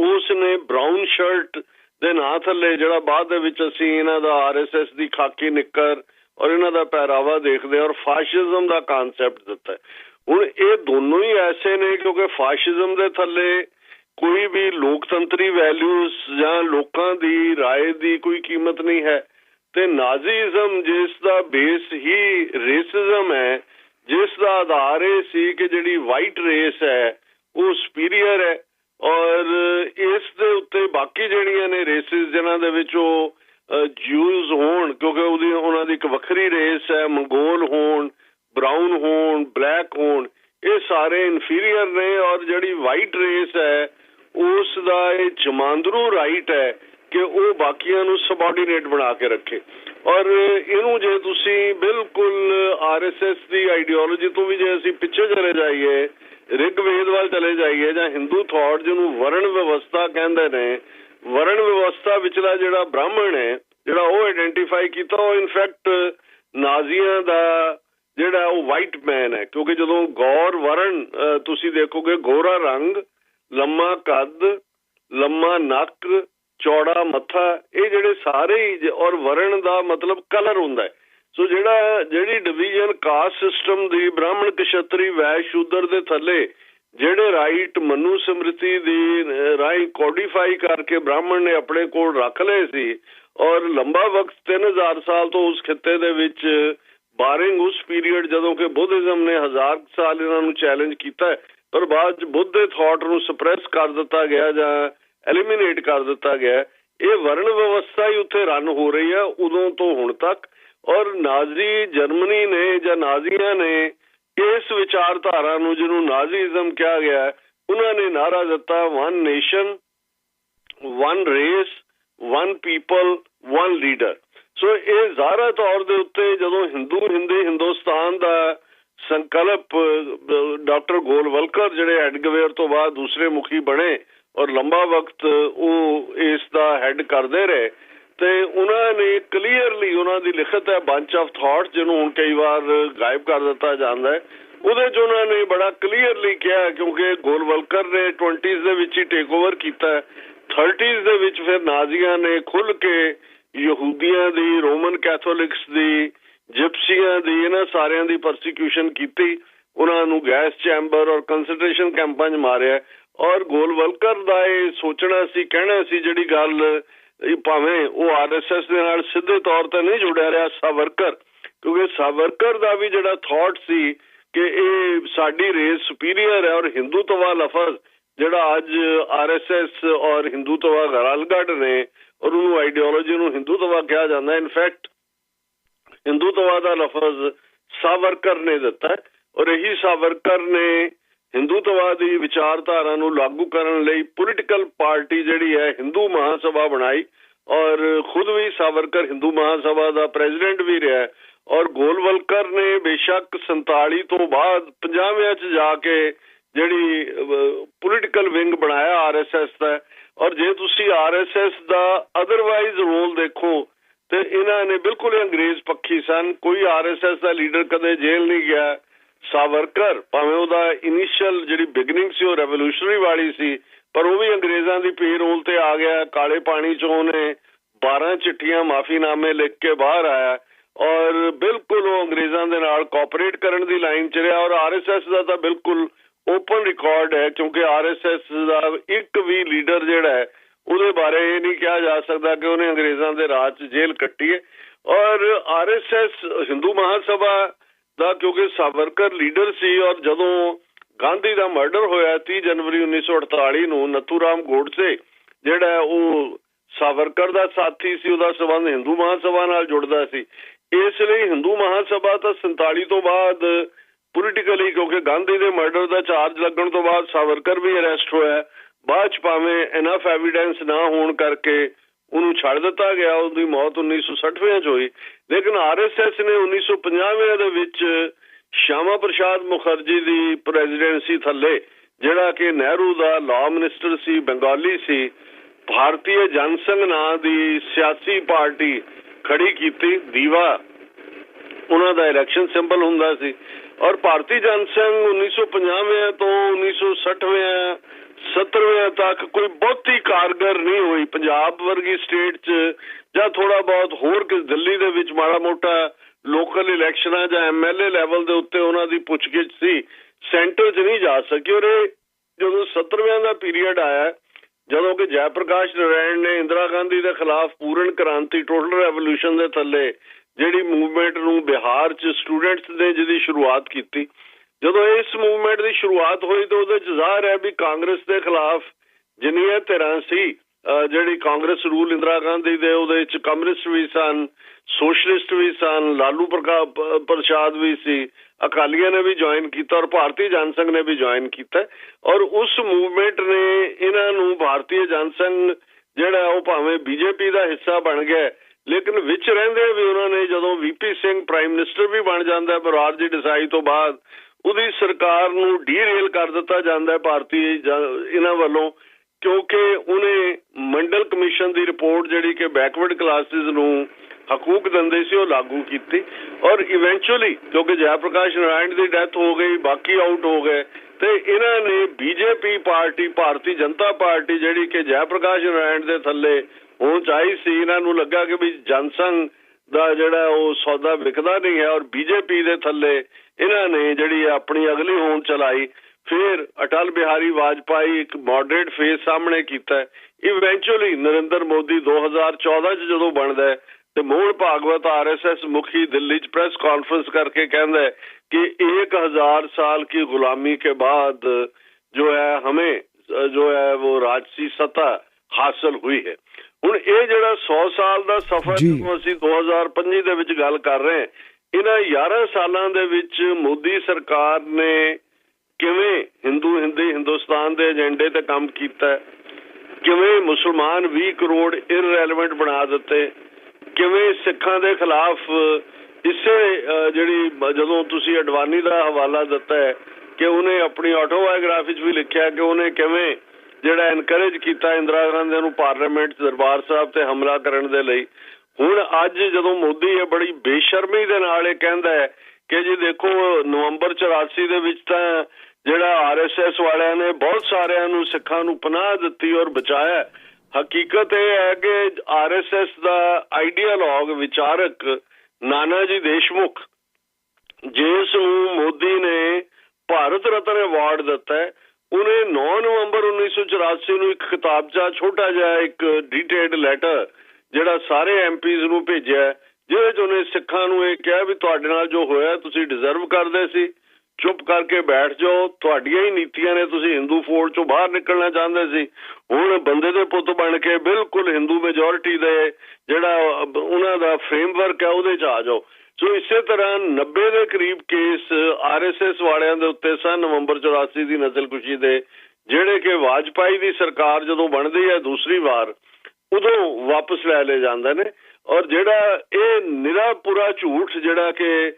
ਉਸ ਨੇ ਬ੍ਰਾਊਨ ਸ਼ਰਟ ਦੇ ਨਾਂ ਥੱਲੇ, ਜਿਹੜਾ ਬਾਅਦ ਦੇ ਵਿੱਚ ਅਸੀਂ ਇਹਨਾਂ ਦਾ ਆਰਐਸਐਸ ਦੀ ਖਾਕੀ ਨਿੱਕਰ ਔਰ ਇਹਨਾਂ ਦਾ ਪਹਿਰਾਵਾ ਦੇਖਦੇ ਔਰ ਫਾਸ਼ਿਜ਼ਮ ਦਾ ਕਨਸੈਪਟ ਦਿੱਤਾ ਹੁਣ ਇਹ ਦੋਨੋਂ ਹੀ ਐਸੇ ਨੇ, ਕਿਉਂਕਿ ਫਾਸ਼ਿਜ਼ਮ ਦੇ ਥੱਲੇ ਕੋਈ ਵੀ ਲੋਕਤੰਤਰੀ ਵੈਲਿਊਜ਼ ਜਾਂ ਲੋਕਾਂ ਦੀ رائے ਦੀ ਕੋਈ ਕੀਮਤ ਨਹੀਂ ਹੈ ਤੇ ਨਾਜ਼ੀਜ਼ਮ ਜਿਸ ਦਾ ਬੇਸ ਹੀ ਰੇਸਿਜ਼ਮ ਹੈ ਜਿਸ ਦਾ ਆਧਾਰ ਇਹ ਸੀ ਕਿ ਜਿਹੜੀ ਵਾਈਟ ਰੇਸ ਹੈ ਉਹ ਸੁਪੀਰੀਅਰ ਹੈ ਔਰ ਇਸ ਦੇ ਉੱਤੇ ਬਾਕੀ ਜਿਹੜੀਆਂ ਨੇ ਰੇਸਿਸ ਜਿਨ੍ਹਾਂ ਦੇ ਵਿੱਚ ਉਹ ਜਿਊਜ਼ ਹੋਣ ਕਿਉਂਕਿ ਉਹਦੀ ਉਹਨਾਂ ਦੀ ਇੱਕ ਵੱਖਰੀ ਰੇਸ ਹੈ ਮੰਗੋਲ ਹੋਣ ਬ੍ਰਾਊਨ ਹੋਣ ਬਲੈਕ ਹੋਣ ਇਹ ਸਾਰੇ ਇਨਫੀਰੀਅਰ ਨੇ ਔਰ ਜਿਹੜੀ ਵਾਈਟ ਰੇਸ ਹੈ ਉਸ ਦਾ ਇਹ ਜਮਾਂਦਰੂ ਰਾਈਟ ਹੈ ਕਿ ਉਹ ਬਾਕੀਆਂ ਨੂੰ ਸਬਆਰਡੀਨੇਟ ਬਣਾ ਕੇ ਰੱਖੇ। ਔਰ ਇਹਨੂੰ ਜੇ ਤੁਸੀਂ ਬਿਲਕੁਲ ਆਰਐਸਐਸ ਦੀ ਆਈਡੀਓਲੋਜੀ ਤੋਂ ਵੀ ਜੇ ਅਸੀਂ ਪਿੱਛੇ ਚਲੇ ਜਾਈਏ, ਰਿਗਵੇਦ ਵੱਲ ਚਲੇ ਜਾਈਏ ਜਾਂ ਹਿੰਦੂ ਥਾਟ ਜਿਹਨੂੰ ਵਰਣ ਵਿਵਸਥਾ ਕਹਿੰਦੇ ਨੇ, ਵਰਣ ਵਿਵਸਥਾ ਵਿਚਲਾ ਜਿਹੜਾ ਬ੍ਰਾਹਮਣ ਹੈ, ਜਿਹੜਾ ਉਹ ਆਇਡੈਂਟੀਫਾਈ ਕੀਤਾ, ਉਹ ਇਨਫੈਕਟ ਨਾਜ਼ੀਆਂ ਦਾ ਜਿਹੜਾ ਉਹ ਵਾਈਟ ਮੈਨ ਹੈ। ਕਿਉਂਕਿ ਜਦੋਂ ਗੌਰ ਵਰਣ ਤੁਸੀਂ ਦੇਖੋਗੇ ਗੋਰਾ ਰੰਗ ਲੰਮਾ ਕੱਦ ਲੰਮਾ ਨੱਕ ਚੌੜਾ ਮੱਥਾ ਇਹ ਜਿਹੜੇ ਸਾਰੇ ਹੀ ਔਰ ਵਰਣ ਦਾ ਮਤਲਬ ਕਲਰ ਹੁੰਦਾ ਹੈ। ਸੋ ਜਿਹੜਾ ਜਿਹੜੀ ਡਿਵੀਜ਼ਨ ਕਾਸਟ ਸਿਸਟਮ ਦੀ ਬ੍ਰਾਹਮਣ ਕਸ਼ਤਰੀ ਵੈਸ਼ ਸ਼ੂਦਰ ਦੇ ਥੱਲੇ ਜਿਹੜੇ ਰਾਈਟ ਮਨੂ ਸਮ੍ਰਿਤੀ ਦੀ ਅਹ, ਕੋਡੀਫਾਈ ਕਰਕੇ ਬ੍ਰਾਹਮਣ ਨੇ ਆਪਣੇ ਕੋਲ ਰੱਖ ਲਏ ਸੀ ਔਰ ਲੰਬਾ ਵਕਤ 3000 ਸਾਲ ਤੋਂ ਉਸ ਖਿੱਤੇ ਦੇ ਵਿੱਚ ਬਾਰਿੰਗ ਉਸ ਪੀਰੀਅਡ ਜਦੋਂ ਕਿ ਬੁੱਧਿਜ਼ਮ ਨੇ ਹਜ਼ਾਰ ਸਾਲ ਇਹਨਾਂ ਨੂੰ ਚੈਲੰਜ ਕੀਤਾ ਪਰ ਬਾਅਦ ਚ ਬੁੱਧ ਦੇ ਥਾਟ ਨੂੰ ਸਪਰੈਸ ਕਰ ਦਿੱਤਾ ਗਿਆ ਜਾਂ ਐਲੀਮੀਨੇਟ ਕਰ ਦਿੱਤਾ ਗਿਆ ਇਹ ਵਰਣ ਵਿਵਸਥਾ ਹੀ ਉੱਥੇ ਰਨ ਹੋ ਰਹੀ ਹੈ ਉਦੋਂ ਤੋਂ ਹੁਣ ਤੱਕ। ਔਰ ਨਾਜ਼ੀ ਜਰਮਨੀ ਨੇ ਜਾਂ ਨਾਜ਼ੀਆਂ ਨੇ ਇਸ ਵਿਚਾਰਧਾਰਾ ਨੂੰ ਜਿਹਨੂੰ ਨਾਜ਼ੀਜ਼ਮ ਕਿਹਾ ਗਿਆ ਹੈ, ਉਹਨਾਂ ਨੇ ਨਾਰਾ ਦਿੱਤਾ one nation one race one people one leader so ਇਹ ਜ਼ਾਹਰਾ ਤੌਰ ਦੇ ਉੱਤੇ ਜਦੋਂ ਹਿੰਦੂ ਹਿੰਦੇ ਹਿੰਦੁਸਤਾਨ ਦਾ ਸੰਕਲਪ ਡਾਕਟਰ ਗੋਲਵਲਕਰ ਜਿਹੜੇ ਹੈਡਗਵੇਅਰ ਤੋਂ ਬਾਅਦ ਦੂਸਰੇ ਮੁਖੀ ਬਣੇ ਔਰ ਲੰਬਾ ਵਕਤ ਉਹ ਇਸ ਦਾ ਹੈਡ ਕਰਦੇ ਰਹੇ ਤੇ ਉਹਨਾਂ ਨੇ ਕਲੀਅਰਲੀ ਉਹਨਾਂ ਦੀ ਲਿਖਤ ਹੈ ਬੰਚ ਆਫ ਥਾਟ, ਜਿਹਨੂੰ ਹੁਣ ਕਈ ਵਾਰ ਗਾਇਬ ਕਰ ਦਿੱਤਾ ਜਾਂਦਾ ਹੈ। ਉਹਦੇ 'ਚ ਉਹਨਾਂ ਨੇ ਬੜਾ ਕਲੀਅਰਲੀ ਕਿਹਾ ਕਿਉਂਕਿ ਗੋਲਵਲਕਰ ਨੇ 20s ਦੇ ਵਿੱਚ ਹੀ ਟੇਕ ਓਵਰ ਕੀਤਾ ਹੈ। 30s ਦੇ ਵਿੱਚ ਫਿਰ ਨਾਜ਼ੀਆਂ ਨੇ ਖੁੱਲ ਕੇ ਯਹੂਦੀਆਂ ਦੀ, ਰੋਮਨ ਕੈਥੋਲਿਕਸ ਦੀ ਜਿਪਸੀਆਂ ਦੀ ਇਹਨਾਂ ਸਾਰਿਆਂ ਦੀ ਪਰਸੀਕਿਊਸ਼ਨ ਕੀਤੀ, ਉਹਨਾਂ ਨੂੰ ਗੈਸ ਚੈਂਬਰ ਔਰ ਕੰਸੈਂਟ੍ਰੇਸ਼ਨ ਕੈਂਪਾਂ 'ਚ ਮਾਰਿਆ। ਔਰ ਗੋਲਵਲਕਰ ਦਾ ਇਹ ਸੋਚਣਾ ਸੀ, ਕਹਿਣਾ ਸੀ ਜਿਹੜੀ ਗੱਲ, ਇਹ ਭਾਵੇਂ ਉਹ ਆਰਐਸਐਸ ਦੇ ਨਾਲ ਸਿੱਧੇ ਤੌਰ ਤੇ ਨਹੀਂ ਜੁੜਿਆ ਰਿਹਾ, ਸਾਵਰਕਰ। ਕਿਉਂਕਿ ਸਾਵਰਕਰ ਦਾ ਵੀ ਜਿਹੜਾ ਥਾਟ ਸੀ ਕਿ ਇਹ ਸਾਡੀ ਰੇਸ ਸੁਪੀਰੀਅਰ ਹੈ ਔਰ ਹਿੰਦੂਤਵਾ ਲਫ਼ਜ਼, ਜਿਹੜਾ ਅੱਜ ਆਰਐਸਐਸ ਔਰ ਹਿੰਦੂਤਵਾ ਗਰਾਲਗੜ ਨੇ, ਔਰ ਉਹਨੂੰ ਆਈਡੀਓਲੋਜੀ ਨੂੰ ਹਿੰਦੂਤਵਾ ਕਿਹਾ ਜਾਂਦਾ। ਇਨਫੈਕਟ ਹਿੰਦੂਤਵਾ ਦਾ ਲਫ਼ਜ਼ ਸਾਵਰਕਰ ਨੇ ਦਿੱਤਾ ਔਰ ਇਹੀ ਸਾਵਰਕਰ ਨੇ ਹਿੰਦੂਤਵਾ ਵਿਚਾਰਧਾਰਾ ਨੂੰ ਲਾਗੂ ਕਰਨ ਲਈ ਪੋਲੀਟੀਕਲ ਪਾਰਟੀ ਜਿਹੜੀ ਹੈ ਹਿੰਦੂ ਮਹਾਸਭਾ ਬਣਾਈ ਔਰ ਖੁਦ ਵੀ ਸਾਵਰਕਰ ਹਿੰਦੂ ਮਹਾਸਭਾ ਦਾ ਪ੍ਰੈਜ਼ੀਡੈਂਟ ਵੀ ਰਿਹਾ ਔਰ ਗੋਲਵਲਕਰ ਨੇ ਬੇਸ਼ੱਕ 47 ਤੋਂ ਬਾਅਦ 50ਵਿਆਂ ਚ ਜਾ ਕੇ ਜਿਹੜੀ ਪੋਲੀਟੀਕਲ ਵਿੰਗ ਬਣਾਇਆ ਆਰਐਸਐਸ ਦਾ ਔਰ ਜੇ ਤੁਸੀਂ ਆਰਐਸਐਸ ਦਾ ਅਦਰਵਾਈਜ਼ ਰੋਲ ਦੇਖੋ ਤੇ ਇਹਨਾਂ ਨੇ ਬਿਲਕੁਲ ਅੰਗਰੇਜ਼ ਪੱਖੀ ਸਨ। ਕੋਈ ਆਰਐਸਐਸ ਦਾ ਲੀਡਰ ਕਦੇ ਜੇਲ੍ਹ ਨਹੀਂ ਗਿਆ। ਸਾਵਰਕਰ, ਭਾਵੇਂ ਉਹਦਾ ਇਨੀਸ਼ੀਅਲ ਜਿਹੜੀ ਬਿਗਨਿੰਗ ਸੀ, ਉਹ ਰੈਵੋਲੂਸ਼ਨਰੀ ਵਾਲੀ ਸੀ, ਪਰ ਉਹ ਵੀ ਅੰਗਰੇਜ਼ਾਂ ਦੀ ਪੇਰੋਲ ਤੇ ਆ ਗਿਆ। ਕਾਲੇ ਪਾਣੀ ਚੋਂ ਉਹਨੇ 12 ਚਿੱਠੀਆਂ ਮਾਫੀਨਾਮੇ ਲਿਖ ਕੇ ਬਾਹਰ ਆਇਆ ਔਰ ਬਿਲਕੁਲ ਉਹ ਅੰਗਰੇਜ਼ਾਂ ਦੇ ਨਾਲ ਕੋਆਪਰੇਟ ਕਰਨ ਦੀ ਲਾਈਨ 'ਚ ਰਿਹਾ ਔਰ ਆਰਐਸਐਸ ਦਾ ਤਾਂ ਬਿਲਕੁਲ ਓਪਨ ਰਿਕਾਰਡ ਹੈ, ਕਿਉਂਕਿ ਆਰਐਸਐਸ ਦਾ ਇੱਕ ਵੀ ਲੀਡਰ ਜਿਹੜਾ ਹੈ ਉਹਦੇ ਬਾਰੇ ਇਹ ਨਹੀਂ ਕਿਹਾ ਜਾ ਸਕਦਾ ਕਿ ਉਹਨੇ ਅੰਗਰੇਜ਼ਾਂ ਦੇ ਰਾਜ 'ਚ ਜੇਲ੍ਹ ਕੱਟੀ ਹੈ। ਔਰ ਆਰਐਸਐਸ ਹਿੰਦੂ ਮਹਾਸਭਾ ਦਾ ਕਿਉਂਕਿ ਸਾਵਰਕਰ ਲੀਡਰ ਸੀ ਔਰ ਜਦੋਂ ਗਾਂਧੀ ਦਾ ਮਰਡਰ ਹੋਇਆ 30 ਜਨਵਰੀ 1948 ਨੂੰ ਨਥੂਰਾਮ ਗੋਡਸੇ, ਜਿਹੜਾ ਉਹ ਸਾਵਰਕਰ ਦਾ ਸਾਥੀ ਸੀ, ਉਹਦਾ ਸਬੰਧ ਹਿੰਦੂ ਮਹਾਸਭਾ ਨਾਲ ਜੁੜਦਾ ਸੀ। ਇਸ ਲਈ ਹਿੰਦੂ ਮਹਾਸਭਾ ਤਾਂ 47 ਤੋਂ ਬਾਅਦ ਪੋਲੀਟੀਕਲੀ ਕਿਉਂਕਿ ਗਾਂਧੀ ਦੇ ਮਰਡਰ ਦਾ ਚਾਰਜ ਲੱਗਣ ਤੋਂ ਬਾਅਦ ਸਾਵਰਕਰ ਵੀ ਅਰੈਸਟ ਹੋਇਆ ਬਾਅਦ ਚ ਭਾਵੇਂ ਇਨਫ ਐਵੀਡੈਂਸ ਨਾ ਹੋਣ ਕਰਕੇ ਉਹਨੂੰ ਛੱਡ ਦਿੱਤਾ ਗਿਆ, ਉਹਦੀ ਮੌਤ 1960 ਚ ਹੋਈ। ਲੇਕਿਨ ਆਰਐਸਐਸ ਨੇ 1950 ਦੇ ਵਿੱਚ ਸ਼ਾਮਾ ਪ੍ਰਸ਼ਾਦ ਮੁਖਰਜੀ ਦੀ ਪ੍ਰੈਜ਼ੀਡੈਂਸੀ ਥੱਲੇ, ਜਿਹੜਾ ਕਿ ਨਹਿਰੂ ਦਾ ਲਾਅ ਮਿਨਿਸਟਰ ਸੀ, ਬੰਗਾਲੀ ਸੀ, ਭਾਰਤੀ ਜਨਸੰਘ ਨਾਂ ਦੀ ਸਿਆਸੀ ਪਾਰਟੀ ਖੜੀ ਕੀਤੀ, ਦੀਵਾ। ਉਹਨਾਂ ਦਾ ਇਲੈਕਸ਼ਨ ਸਿੰਬਲ ਹੁੰਦਾ ਸੀ। ਔਰ ਭਾਰਤੀ ਜਨਸੰਘ 1950 ਤੋਂ 1960 70 ਤੱਕ ਕੋਈ ਬਹੁਤੀ ਕਾਰਗਰ ਨਹੀਂ ਹੋਈ। ਪੰਜਾਬ ਵਰਗੀ ਸਟੇਟ 'ਚ ਜਾਂ ਥੋੜਾ ਬਹੁਤ ਹੋਰ ਕਿਸ ਦਿੱਲੀ ਦੇ ਵਿੱਚ ਮਾੜਾ ਮੋਟਾ ਲੋਕਲ ਇਲੈਕਸ਼ਨਾਂ ਜਾਂ ਐਮਐਲਏ ਲੈਵਲ ਦੇ ਉੱਤੇ ਉਹਨਾਂ ਦੀ ਪੁੱਛਗਿੱਛ ਸੀ ਸੈਂਟਰ 'ਚ ਨਹੀਂ ਜਾ ਸਕੀ। ਔਰ ਜਦੋਂ 70ਵਿਆਂ ਦਾ ਪੀਰੀਅਡ ਆਇਆ, ਜਦੋਂ ਕਿ ਜੈ ਪ੍ਰਕਾਸ਼ ਨਾਰਾਇਣ ਨੇ ਇੰਦਰਾ ਗਾਂਧੀ ਦੇ ਖਿਲਾਫ ਪੂਰਨ ਕ੍ਰਾਂਤੀ ਟੋਟਲ ਰੈਵੋਲੂਸ਼ਨ ਦੇ ਥੱਲੇ ਜਿਹੜੀ ਮੂਵਮੈਂਟ ਨੂੰ ਬਿਹਾਰ 'ਚ ਸਟੂਡੈਂਟਸ ਨੇ ਜਿਹਦੀ ਸ਼ੁਰੂਆਤ ਕੀਤੀ ਜਦੋਂ ਇਸ ਮੂਵਮੈਂਟ ਦੀ ਸ਼ੁਰੂਆਤ ਹੋਈ ਤਾਂ ਉਹਦੇ 'ਚ ਜ਼ਾਹਰ ਹੈ ਵੀ ਕਾਂਗਰਸ ਦੇ ਖਿਲਾਫ ਜਿੰਨੀਆਂ ਧਿਰਾਂ ਸੀ ਜਿਹੜੀ ਕਾਂਗਰਸ ਰੂਲ ਇੰਦਰਾ ਗਾਂਧੀ ਦੇ ਉਹਦੇ ਵਿੱਚ ਕਮਿਊਨਿਸਟ ਵੀ ਸਨ, ਸੋਸ਼ਲਿਸਟ ਵੀ ਸਨ, ਲਾਲੂ ਪ੍ਰਸ਼ਾਦ ਵੀ ਸੀ, ਅਕਾਲੀਆਂ ਨੇ ਵੀ ਜੁਆਇਨ ਕੀਤਾ ਔਰ ਭਾਰਤੀ ਜਨਸੰਘ ਨੇ ਵੀ ਜੁਆਇਨ ਕੀਤਾ ਔਰ ਉਸ ਮੂਵਮੈਂਟ ਨੇ ਇਹਨਾਂ ਨੂੰ ਭਾਰਤੀ ਜਨਸੰਘ ਜਿਹੜਾ ਉਹ ਭਾਵੇਂ ਬੀਜੇਪੀ ਦਾ ਹਿੱਸਾ ਬਣ ਗਿਆ, ਲੇਕਿਨ ਵਿੱਚ ਰਹਿੰਦੇ ਵੀ ਉਹਨਾਂ ਨੇ ਜਦੋਂ ਵੀਪੀ ਸਿੰਘ ਪ੍ਰਾਈਮ ਮਿਨਿਸਟਰ ਵੀ ਬਣ ਜਾਂਦਾ ਬਰਾਰ ਜੀ ਡਿਸਾਈ ਤੋਂ ਬਾਅਦ ਉਹਦੀ ਸਰਕਾਰ ਨੂੰ ਡੀਰੇਲ ਕਰ ਦਿੱਤਾ ਜਾਂਦਾ ਭਾਰਤੀ ਇਹਨਾਂ ਵੱਲੋਂ, ਕਿਉਂਕਿ ਉਹਨੇ ਮੰਡਲ ਕਮਿਸ਼ਨ ਦੀ ਰਿਪੋਰਟ ਜਿਹੜੀ ਕਿ ਬੈਕਵਰਡ ਕਲਾਸਿਸ ਨੂੰ ਹਕੂਕ ਦਿੰਦੇ ਸੀ, ਉਹ ਲਾਗੂ ਕੀਤੀ ਔਰ ਇਵੈਂਚੁਅਲੀ ਕਿਉਂਕਿ ਜੈ ਪ੍ਰਕਾਸ਼ ਨਾਰਾਇਣ ਦੀ ਡੈਥ ਹੋ ਗਈ, ਬਾਕੀ ਆਊਟ ਹੋ ਗਏ, ਤੇ ਇਹਨਾਂ ਨੇ BJP party, Bharatiya Janata party ਜਿਹੜੀ ਕਿ ਜੈ ਪ੍ਰਕਾਸ਼ ਨਾਰਾਇਣ ਦੇ ਥੱਲੇ ਹੋਂ ਚਾਹੀ ਸੀ, ਇਹਨਾਂ ਨੂੰ ਲੱਗਾ ਕਿ ਵੀ ਜਨਸੰਘ ਦਾ ਜਿਹੜਾ ਉਹ ਸੌਦਾ ਵਿਕਦਾ ਨਹੀਂ ਹੈ ਔਰ ਬੀਜੇਪੀ ਦੇ ਥੱਲੇ ਇਹਨਾਂ ਨੇ ਜਿਹੜੀ ਆਪਣੀ ਅਗਲੀ ਹੋਂਦ ਚਲਾਈ ਫਿਰ ਅਟਲ ਬਿਹਾਰੀ ਵਾਜਪਾਈ ਇੱਕ ਮੋਡਰੇਟ ਫੇਸ ਸਾਹਮਣੇ ਕੀਤਾ ਇਵੈਂਚੁਅਲੀ ਨਰਿੰਦਰ ਮੋਦੀ 2014 ਚ ਜਦੋਂ ਬਣਦਾ ਹੈ ਤੇ ਮੋਹਨ ਭਾਗਵਤ ਆਰਐਸਐਸ ਮੁਖੀ ਦਿੱਲੀ 'ਚ ਪ੍ਰੈਸ ਕਾਨਫਰੰਸ ਕਰਕੇ ਕਹਿੰਦਾ ਕਿ 1000 ਸਾਲ की गुलामी के बाद जो है हमें जो है वो राजसी सत्ता ਹਾਸਲ ਹੋਈ ਹੈ ਹੁਣ ਇਹ ਜਿਹੜਾ 100 ਸਾਲ ਦਾ ਸਫ਼ਰ ਜਦੋਂ ਅਸੀਂ 2025 ਦੇ ਵਿੱਚ ਗੱਲ ਕਰ ਰਹੇ ਹਾਂ ਇਹਨਾਂ 11 ਸਾਲਾਂ ਦੇ ਵਿੱਚ ਮੋਦੀ ਸਰਕਾਰ ਨੇ ਕਿਵੇਂ ਹਿੰਦੂ ਹਿੰਦੀ ਹਿੰਦੁਸਤਾਨ ਦੇ ਏਜੰਡੇ ਤੇ ਕੰਮ ਕੀਤਾ ਕਿਵੇਂ ਮੁਸਲਮਾਨ 20 ਕਰੋੜ ਇਰਰੈਲੇਵੈਂਟ ਬਣਾ ਦਿੱਤੇ ਕਿਵੇਂ ਸਿੱਖਾਂ ਦੇ ਖਿਲਾਫ ਇਸੇ ਜਿਹੜੀ ਜਦੋਂ ਤੁਸੀਂ ਅਡਵਾਨੀ ਦਾ ਹਵਾਲਾ ਦਿੱਤਾ ਹੈ ਕਿ ਉਹਨੇ ਆਪਣੀ ਆਟੋਬਾਇਓਗ੍ਰਾਫੀ 'ਚ ਵੀ ਲਿਖਿਆ ਕਿ ਉਹਨੇ ਕਿਵੇਂ ਜਿਹੜਾ ਐਨਕਰੇਜ ਕੀਤਾ ਇੰਦਰਾ ਗਾਂਧੀ ਨੂੰ ਪਾਰਲੀਮੈਂਟ ਦਰਬਾਰ ਸਾਹਿਬ ਤੇ ਹਮਲਾ ਕਰਨ ਦੇ ਲਈ, ਹੁਣ ਅੱਜ ਜਦੋਂ ਮੋਦੀ ਇਹ ਬੜੀ ਬੇਸ਼ਰਮੀ ਦੇ ਨਾਲ ਇਹ ਕਹਿੰਦਾ ਹੈ ਕਿ ਜੀ ਦੇਖੋ, ਨਵੰਬਰ 84 ਦੇ ਵਿੱਚ ਤਾਂ ਜਿਹੜਾ ਆਰਐਸਐਸ ਵਾਲਿਆਂ ਨੇ ਬਹੁਤ ਸਾਰਿਆਂ ਨੂੰ ਸਿੱਖਾਂ ਨੂੰ ਪਨਾਹ ਦਿੱਤੀ ਔਰ ਬਚਾਇਆ। ਹਕੀਕਤ ਇਹ ਹੈ ਕਿ ਆਰਐਸਐਸ ਦਾ ਆਈਡੀਆਲੋਗ ਵਿਚਾਰਕ ਨਾਨਾ ਜੀ ਦੇਸ਼ਮੁਖ, ਜਿਸ ਨੂੰ ਮੋਦੀ ਨੇ ਭਾਰਤ ਰਤਨ ਅਵਾਰਡ ਦਿੱਤਾ ਉਹਨੇ 9 ਨਵੰਬਰ 1984 ਨੂੰ ਇੱਕ ਖਿਤਾਬਚਾ ਛੋਟਾ ਜਿਹਾ ਇੱਕ ਡੀਟੇਲਡ ਲੈਟਰ ਜਿਹੜਾ ਸਾਰੇ ਐਮਪੀਜ਼ ਨੂੰ ਭੇਜਿਆ ਜਿਹਦੇ 'ਚ ਉਹਨੇ ਸਿੱਖਾਂ ਨੂੰ ਇਹ ਕਿਹਾ ਵੀ ਤੁਹਾਡੇ ਨਾਲ ਜੋ ਹੋਇਆ ਤੁਸੀਂ ਡਿਜ਼ਰਵ ਕਰਦੇ ਸੀ। ਚੁੱਪ ਕਰਕੇ ਬੈਠ ਜਾਓ, ਤੁਹਾਡੀਆਂ ਹੀ ਨੀਤੀਆਂ ਨੇ ਤੁਸੀਂ ਹਿੰਦੂ ਫੋਰਡ ਚੋਂ ਬਾਹਰ ਨਿਕਲਣਾ ਚਾਹੁੰਦੇ ਸੀ। ਹੁਣ ਬੰਦੇ ਦੇ ਪੁੱਤ ਬਣ ਕੇ ਬਿਲਕੁਲ ਹਿੰਦੂ ਮੈਜੋਰਿਟੀ ਦੇ ਜਿਹੜਾ ਉਹਨਾਂ ਦਾ ਫਰੇਮਵਰਕ ਹੈ, ਉਹਦੇ 'ਚ ਆ ਜਾਓ। ਸੋ ਇਸੇ ਤਰ੍ਹਾਂ 90 ਦੇ ਕਰੀਬ ਕੇਸ ਆਰਐਸਐਸ ਵਾਲਿਆਂ ਦੇ ਉੱਤੇ ਸਨ ਨਵੰਬਰ 84 ਦੀ ਨਸਲਕੁਸ਼ੀ ਦੇ, ਜਿਹੜੇ ਕਿ ਵਾਜਪਾਈ ਦੀ ਸਰਕਾਰ ਜਦੋਂ ਬਣਦੀ ਹੈ ਦੂਸਰੀ ਵਾਰ, ਉਦੋਂ ਵਾਪਸ ਲੈ ਲਏ ਜਾਂਦੇ ਨੇ। ਔਰ ਜਿਹੜਾ ਇਹ ਨਿਰਾ ਝੂਠ ਜਿਹੜਾ ਕਿ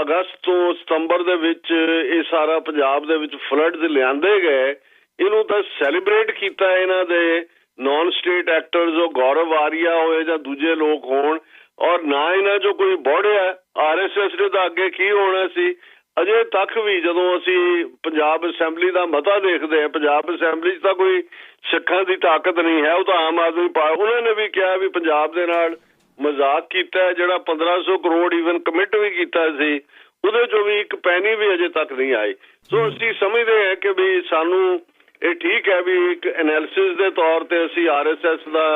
ਅਗਸਤ ਤੋਂ ਸਤੰਬਰ ਦੇ ਵਿੱਚ ਇਹ ਸਾਰਾ ਪੰਜਾਬ ਦੇ ਵਿੱਚ ਫਲੱਡਸ ਲਿਆਂਦੇ ਗਏ, ਇਹਨੂੰ ਤਾਂ ਸੈਲੀਬ੍ਰੇਟ ਕੀਤਾ ਇਹਨਾਂ ਦੇ ਨਾਨ ਸਟੇਟ ਐਕਟਰਸ, ਉਹ ਗੌਰਵ ਆਰੀਆ ਹੋਏ ਜਾਂ ਦੂਜੇ ਲੋਕ ਹੋਣ ਔਰ ਨਾ ਇਹਨਾਂ ਜੋ ਕੋਈ ਬੋੜਿਆ ਆਰਐਸਐਸ ਦੇ ਤਾਂ ਅੱਗੇ ਕੀ ਹੋਣਾ ਸੀ? ਅਜੇ ਤੱਕ ਵੀ ਜਦੋਂ ਅਸੀਂ ਪੰਜਾਬ ਅਸੈਂਬਲੀ ਦਾ ਮਤਾ ਦੇਖਦੇ ਹਾਂ ਪੰਜਾਬ ਅਸੈਂਬਲੀ 'ਚ ਤਾਂ ਕੋਈ ਸਿੱਖਾਂ ਦੀ ਤਾਕਤ ਨਹੀਂ ਹੈ ਉਹ ਤਾਂ ਆਮ ਆਦਮੀ ਪਾਰਟੀ ਉਹਨਾਂ ਨੇ ਵੀ ਕਿਹਾ ਵੀ ਪੰਜਾਬ ਦੇ ਨਾਲ ਮਜ਼ਾਕ ਕੀਤਾ ਜਿਹੜਾ 1500 ਕਰੋੜ ਈਵਨ ਕਮਿਟ ਵੀ ਕੀਤਾ ਸੀ ਉਹਦੇ ਚੋਂ ਵੀ ਇੱਕ ਪੈਨੀ ਵੀ ਅਜੇ ਤੱਕ ਨਹੀਂ ਆਈ। ਸੋ ਅਸੀਂ ਸਮਝਦੇ ਹਾਂ ਕਿ ਵੀ ਸਾਨੂੰ ਇਹ ਠੀਕ ਹੈ ਵੀ ਇੱਕ ਐਨਾਲਿਸਿਸ ਦੇ ਤੌਰ ਤੇ ਅਸੀਂ ਆਰਐਸਐਸ ਦਾ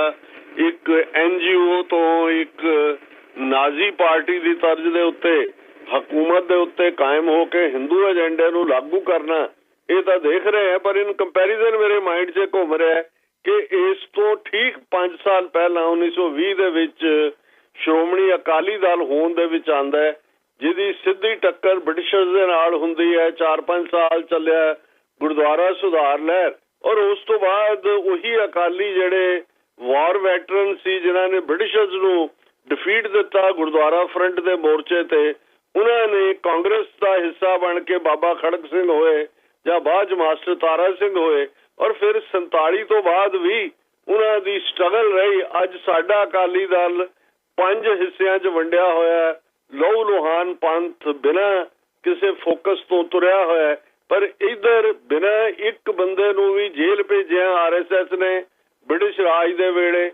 ਇੱਕ ਐਨਜੀਓ ਤੋਂ ਇੱਕ ਨਾਜ਼ੀ ਪਾਰਟੀ ਦੀ ਤਰਜ਼ ਦੇ ਉੱਤੇ, ਹਕੂਮਤ ਦੇ ਉੱਤੇ ਕਾਇਮ ਹੋ ਕੇ ਹਿੰਦੂ ਏਜੰਡੇ ਨੂੰ ਲਾਗੂ ਕਰਨਾ, ਇਹ ਤਾਂ ਦੇਖ ਰਹੇ ਹਾਂ ਪਰ ਇਨ ਕੰਪੈਰੀਜ਼ਨ ਮੇਰੇ ਮਾਈਂਡ 'ਚ ਘੁੰਮ ਰਿਹਾ ਹੈ ਕਿ ਇਸ ਤੋਂ ਠੀਕ 5 ਸਾਲ ਪਹਿਲਾਂ 1920 ਦੇ ਵਿੱਚ ਸ਼੍ਰੋਮਣੀ ਅਕਾਲੀ ਦਲ ਹੋਣ ਦੇ ਵਿੱਚ ਆਂਦਾ ਹੈ, ਜਿਹਦੀ ਸਿੱਧੀ ਟੱਕਰ ਬ੍ਰਿਟਿਸ਼ਰਸ ਦੇ ਨਾਲ ਹੁੰਦੀ ਹੈ 4-5 ਸਾਲ ਚੱਲਿਆ ਗੁਰਦੁਆਰਾ ਸੁਧਾਰ ਲਹਿਰ, ਔਰ ਉਸ ਤੋਂ ਬਾਅਦ ਉਹੀ ਅਕਾਲੀ ਜਿਹੜੇ ਵਾਰ ਵੈਟਰਨ ਸੀ, ਜਿਨ੍ਹਾਂ ਨੇ ਬ੍ਰਿਟਿਸ਼ਰਸ ਨੂੰ ਡਿਫੀਟ ਦਿੱਤਾ ਗੁਰਦੁਆਰਾ ਫਰੰਟ ਦੇ ਮੋਰਚੇ ਤੇ। ਉਹਨਾਂ ਨੇ ਕਾਂਗਰਸ ਦਾ ਹਿੱਸਾ ਬਣ ਕੇ ਬਾਬਾ ਖੜਕ ਸਿੰਘ ਹੋਏ, ਜਾਂ ਬਾਅਦ ਮਾਸਟਰ ਤਾਰਾ ਸਿੰਘ ਹੋਏ। ਔਰ ਫਿਰ 47 ਤੋਂ ਬਾਅਦ ਵੀ ਉਹਨਾਂ ਦੀ ਸਟਰਗਲ ਰਹੀ। ਅੱਜ ਸਾਡਾ ਅਕਾਲੀ ਦਲ ਪੰਜ ਹਿੱਸਿਆਂ 'ਚ ਵੰਡਿਆ ਹੋਇਆ ਲਹੂ, ਲੋਹਾਨ, ਪੰਥ ਬਿਨਾ ਕਿਸੇ ਫੋਕਸ ਤੋਂ ਤੁਰਿਆ ਹੋਇਆ ਪਰ ਇਧਰ ਬਿਨਾ ਇੱਕ ਬੰਦੇ ਨੂੰ ਵੀ ਜੇਲ੍ਹ ਭੇਜਿਆ ਆਰਐਸਐਸ ਨੇ। ਬ੍ਰਿਟਿਸ਼ ਰਾਜ ਦੇ ਵੇਲੇ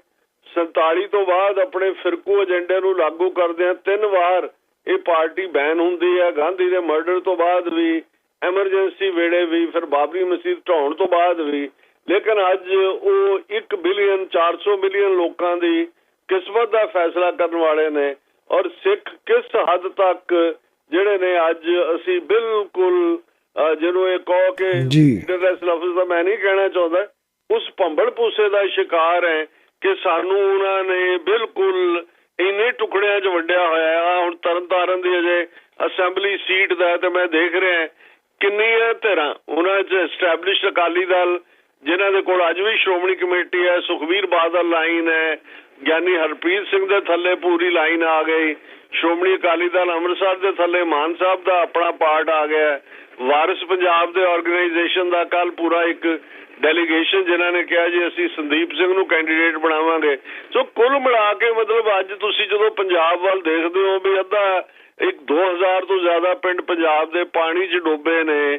47 ਤੋਂ ਬਾਅਦ ਆਪਣੇ ਫਿਰਕੂ ਏਜੰਡੇ ਨੂੰ ਲਾਗੂ ਕਰਦਿਆਂ ਤਿੰਨ ਵਾਰ ਇਹ ਪਾਰਟੀ ਬੈਨ ਹੁੰਦੀ ਹੈ। ਗਾਂਧੀ ਦੇ ਮਰਡਰ ਤੋਂ ਬਾਅਦ ਵੀ ਐਮਰਜੈਂਸੀ ਵੇਲੇ ਵੀ ਫਿਰ ਬਾਬਰੀ ਮਸਜਿਦ ਢਾਉਣ ਤੋਂ ਬਾਅਦ ਵੀ। ਲੇਕਿਨ ਅੱਜ ਉਹ 1 ਬਿਲੀਅਨ 400 ਮਿਲੀਅਨ ਲੋਕਾਂ ਦੀ ਕਿਸਮਤ ਦਾ ਫੈਸਲਾ ਕਰਨ ਵਾਲੇ ਨੇ ਔਰ ਸਿੱਖ ਕਿਸ ਹੱਦ ਤੱਕ ਜਿਹੜੇ ਨੇ ਅੱਜ ਅਸੀਂ ਬਿਲਕੁਲ ਜਿਹਨੂੰ ਇਹ ਕਹੋ ਕਿ। ਲੀਡਰਲੈਸ ਲਫ਼ਜ਼ ਮੈਂ ਨਹੀਂ ਕਹਿਣਾ ਚਾਹੁੰਦਾ। ਉਸ ਭੰਬਲ ਭੂਸੇ ਦਾ ਸ਼ਿਕਾਰ ਹੈ ਕਿ ਸਾਨੂੰ ਉਹਨਾਂ ਨੇ ਬਿਲਕੁਲ ਇੰਨੇ ਟੁਕੜਿਆਂ 'ਚ ਵੰਡਿਆ ਹੋਇਆ ਹੈ ਹੁਣ ਤਰਨਤਾਰਨ ਦੀ ਅਜੇ ਅਸੈਂਬਲੀ ਸੀਟ ਦਾ ਤੇ ਮੈਂ ਦੇਖ ਰਿਹਾ ਕਿੰਨੀਆਂ ਧਿਰਾਂ ਉਹਨਾਂ 'ਚ ਐਸਟੈਬਲਿਸ਼ਡ ਅਕਾਲੀ ਦਲ, ਜਿਨ੍ਹਾਂ ਦੇ ਕੋਲ ਅੱਜ ਵੀ ਸ਼੍ਰੋਮਣੀ ਕਮੇਟੀ ਹੈ ਸੁਖਵੀਰ ਬਾਦਲ ਲਾਈਨ ਹੈ, ਗਿਆਨੀ ਹਰਪ੍ਰੀਤ ਸਿੰਘ ਦੇ ਥੱਲੇ ਪੂਰੀ ਲਾਈਨ ਆ ਗਈ, ਸ਼੍ਰੋਮਣੀ ਅਕਾਲੀ ਦਲ ਅੰਮ੍ਰਿਤਸਰ ਦੇ ਥੱਲੇ ਮਾਨ ਸਾਹਿਬ ਦਾ ਆਪਣਾ ਪਾਰਟ ਆ ਗਿਆ ਹੈ। ਵਾਰਿਸ ਪੰਜਾਬ ਦੇ ਆਰਗੇਨਾਈਜੇਸ਼ਨ ਦਾ ਕੱਲ ਪੂਰਾ ਇੱਕ ਡੈਲੀਗੇਸ਼ਨ ਜਿਨ੍ਹਾਂ ਨੇ ਕਿਹਾ ਜੀ, ਅਸੀਂ ਸੰਦੀਪ ਸਿੰਘ ਨੂੰ ਕੈਂਡੀਡੇਟ ਬਣਾਵਾਂਗੇ। ਸੋ ਕੁੱਲ ਮਿਲਾ ਕੇ ਮਤਲਬ ਅੱਜ ਤੁਸੀਂ ਜਦੋਂ ਪੰਜਾਬ ਵੱਲ ਦੇਖਦੇ ਹੋ ਵੀ ਅੱਧਾ ਇੱਕ 2000 ਤੋਂ ਜ਼ਿਆਦਾ ਪਿੰਡ ਪੰਜਾਬ ਦੇ ਪਾਣੀ 'ਚ ਡੁੱਬੇ ਨੇ,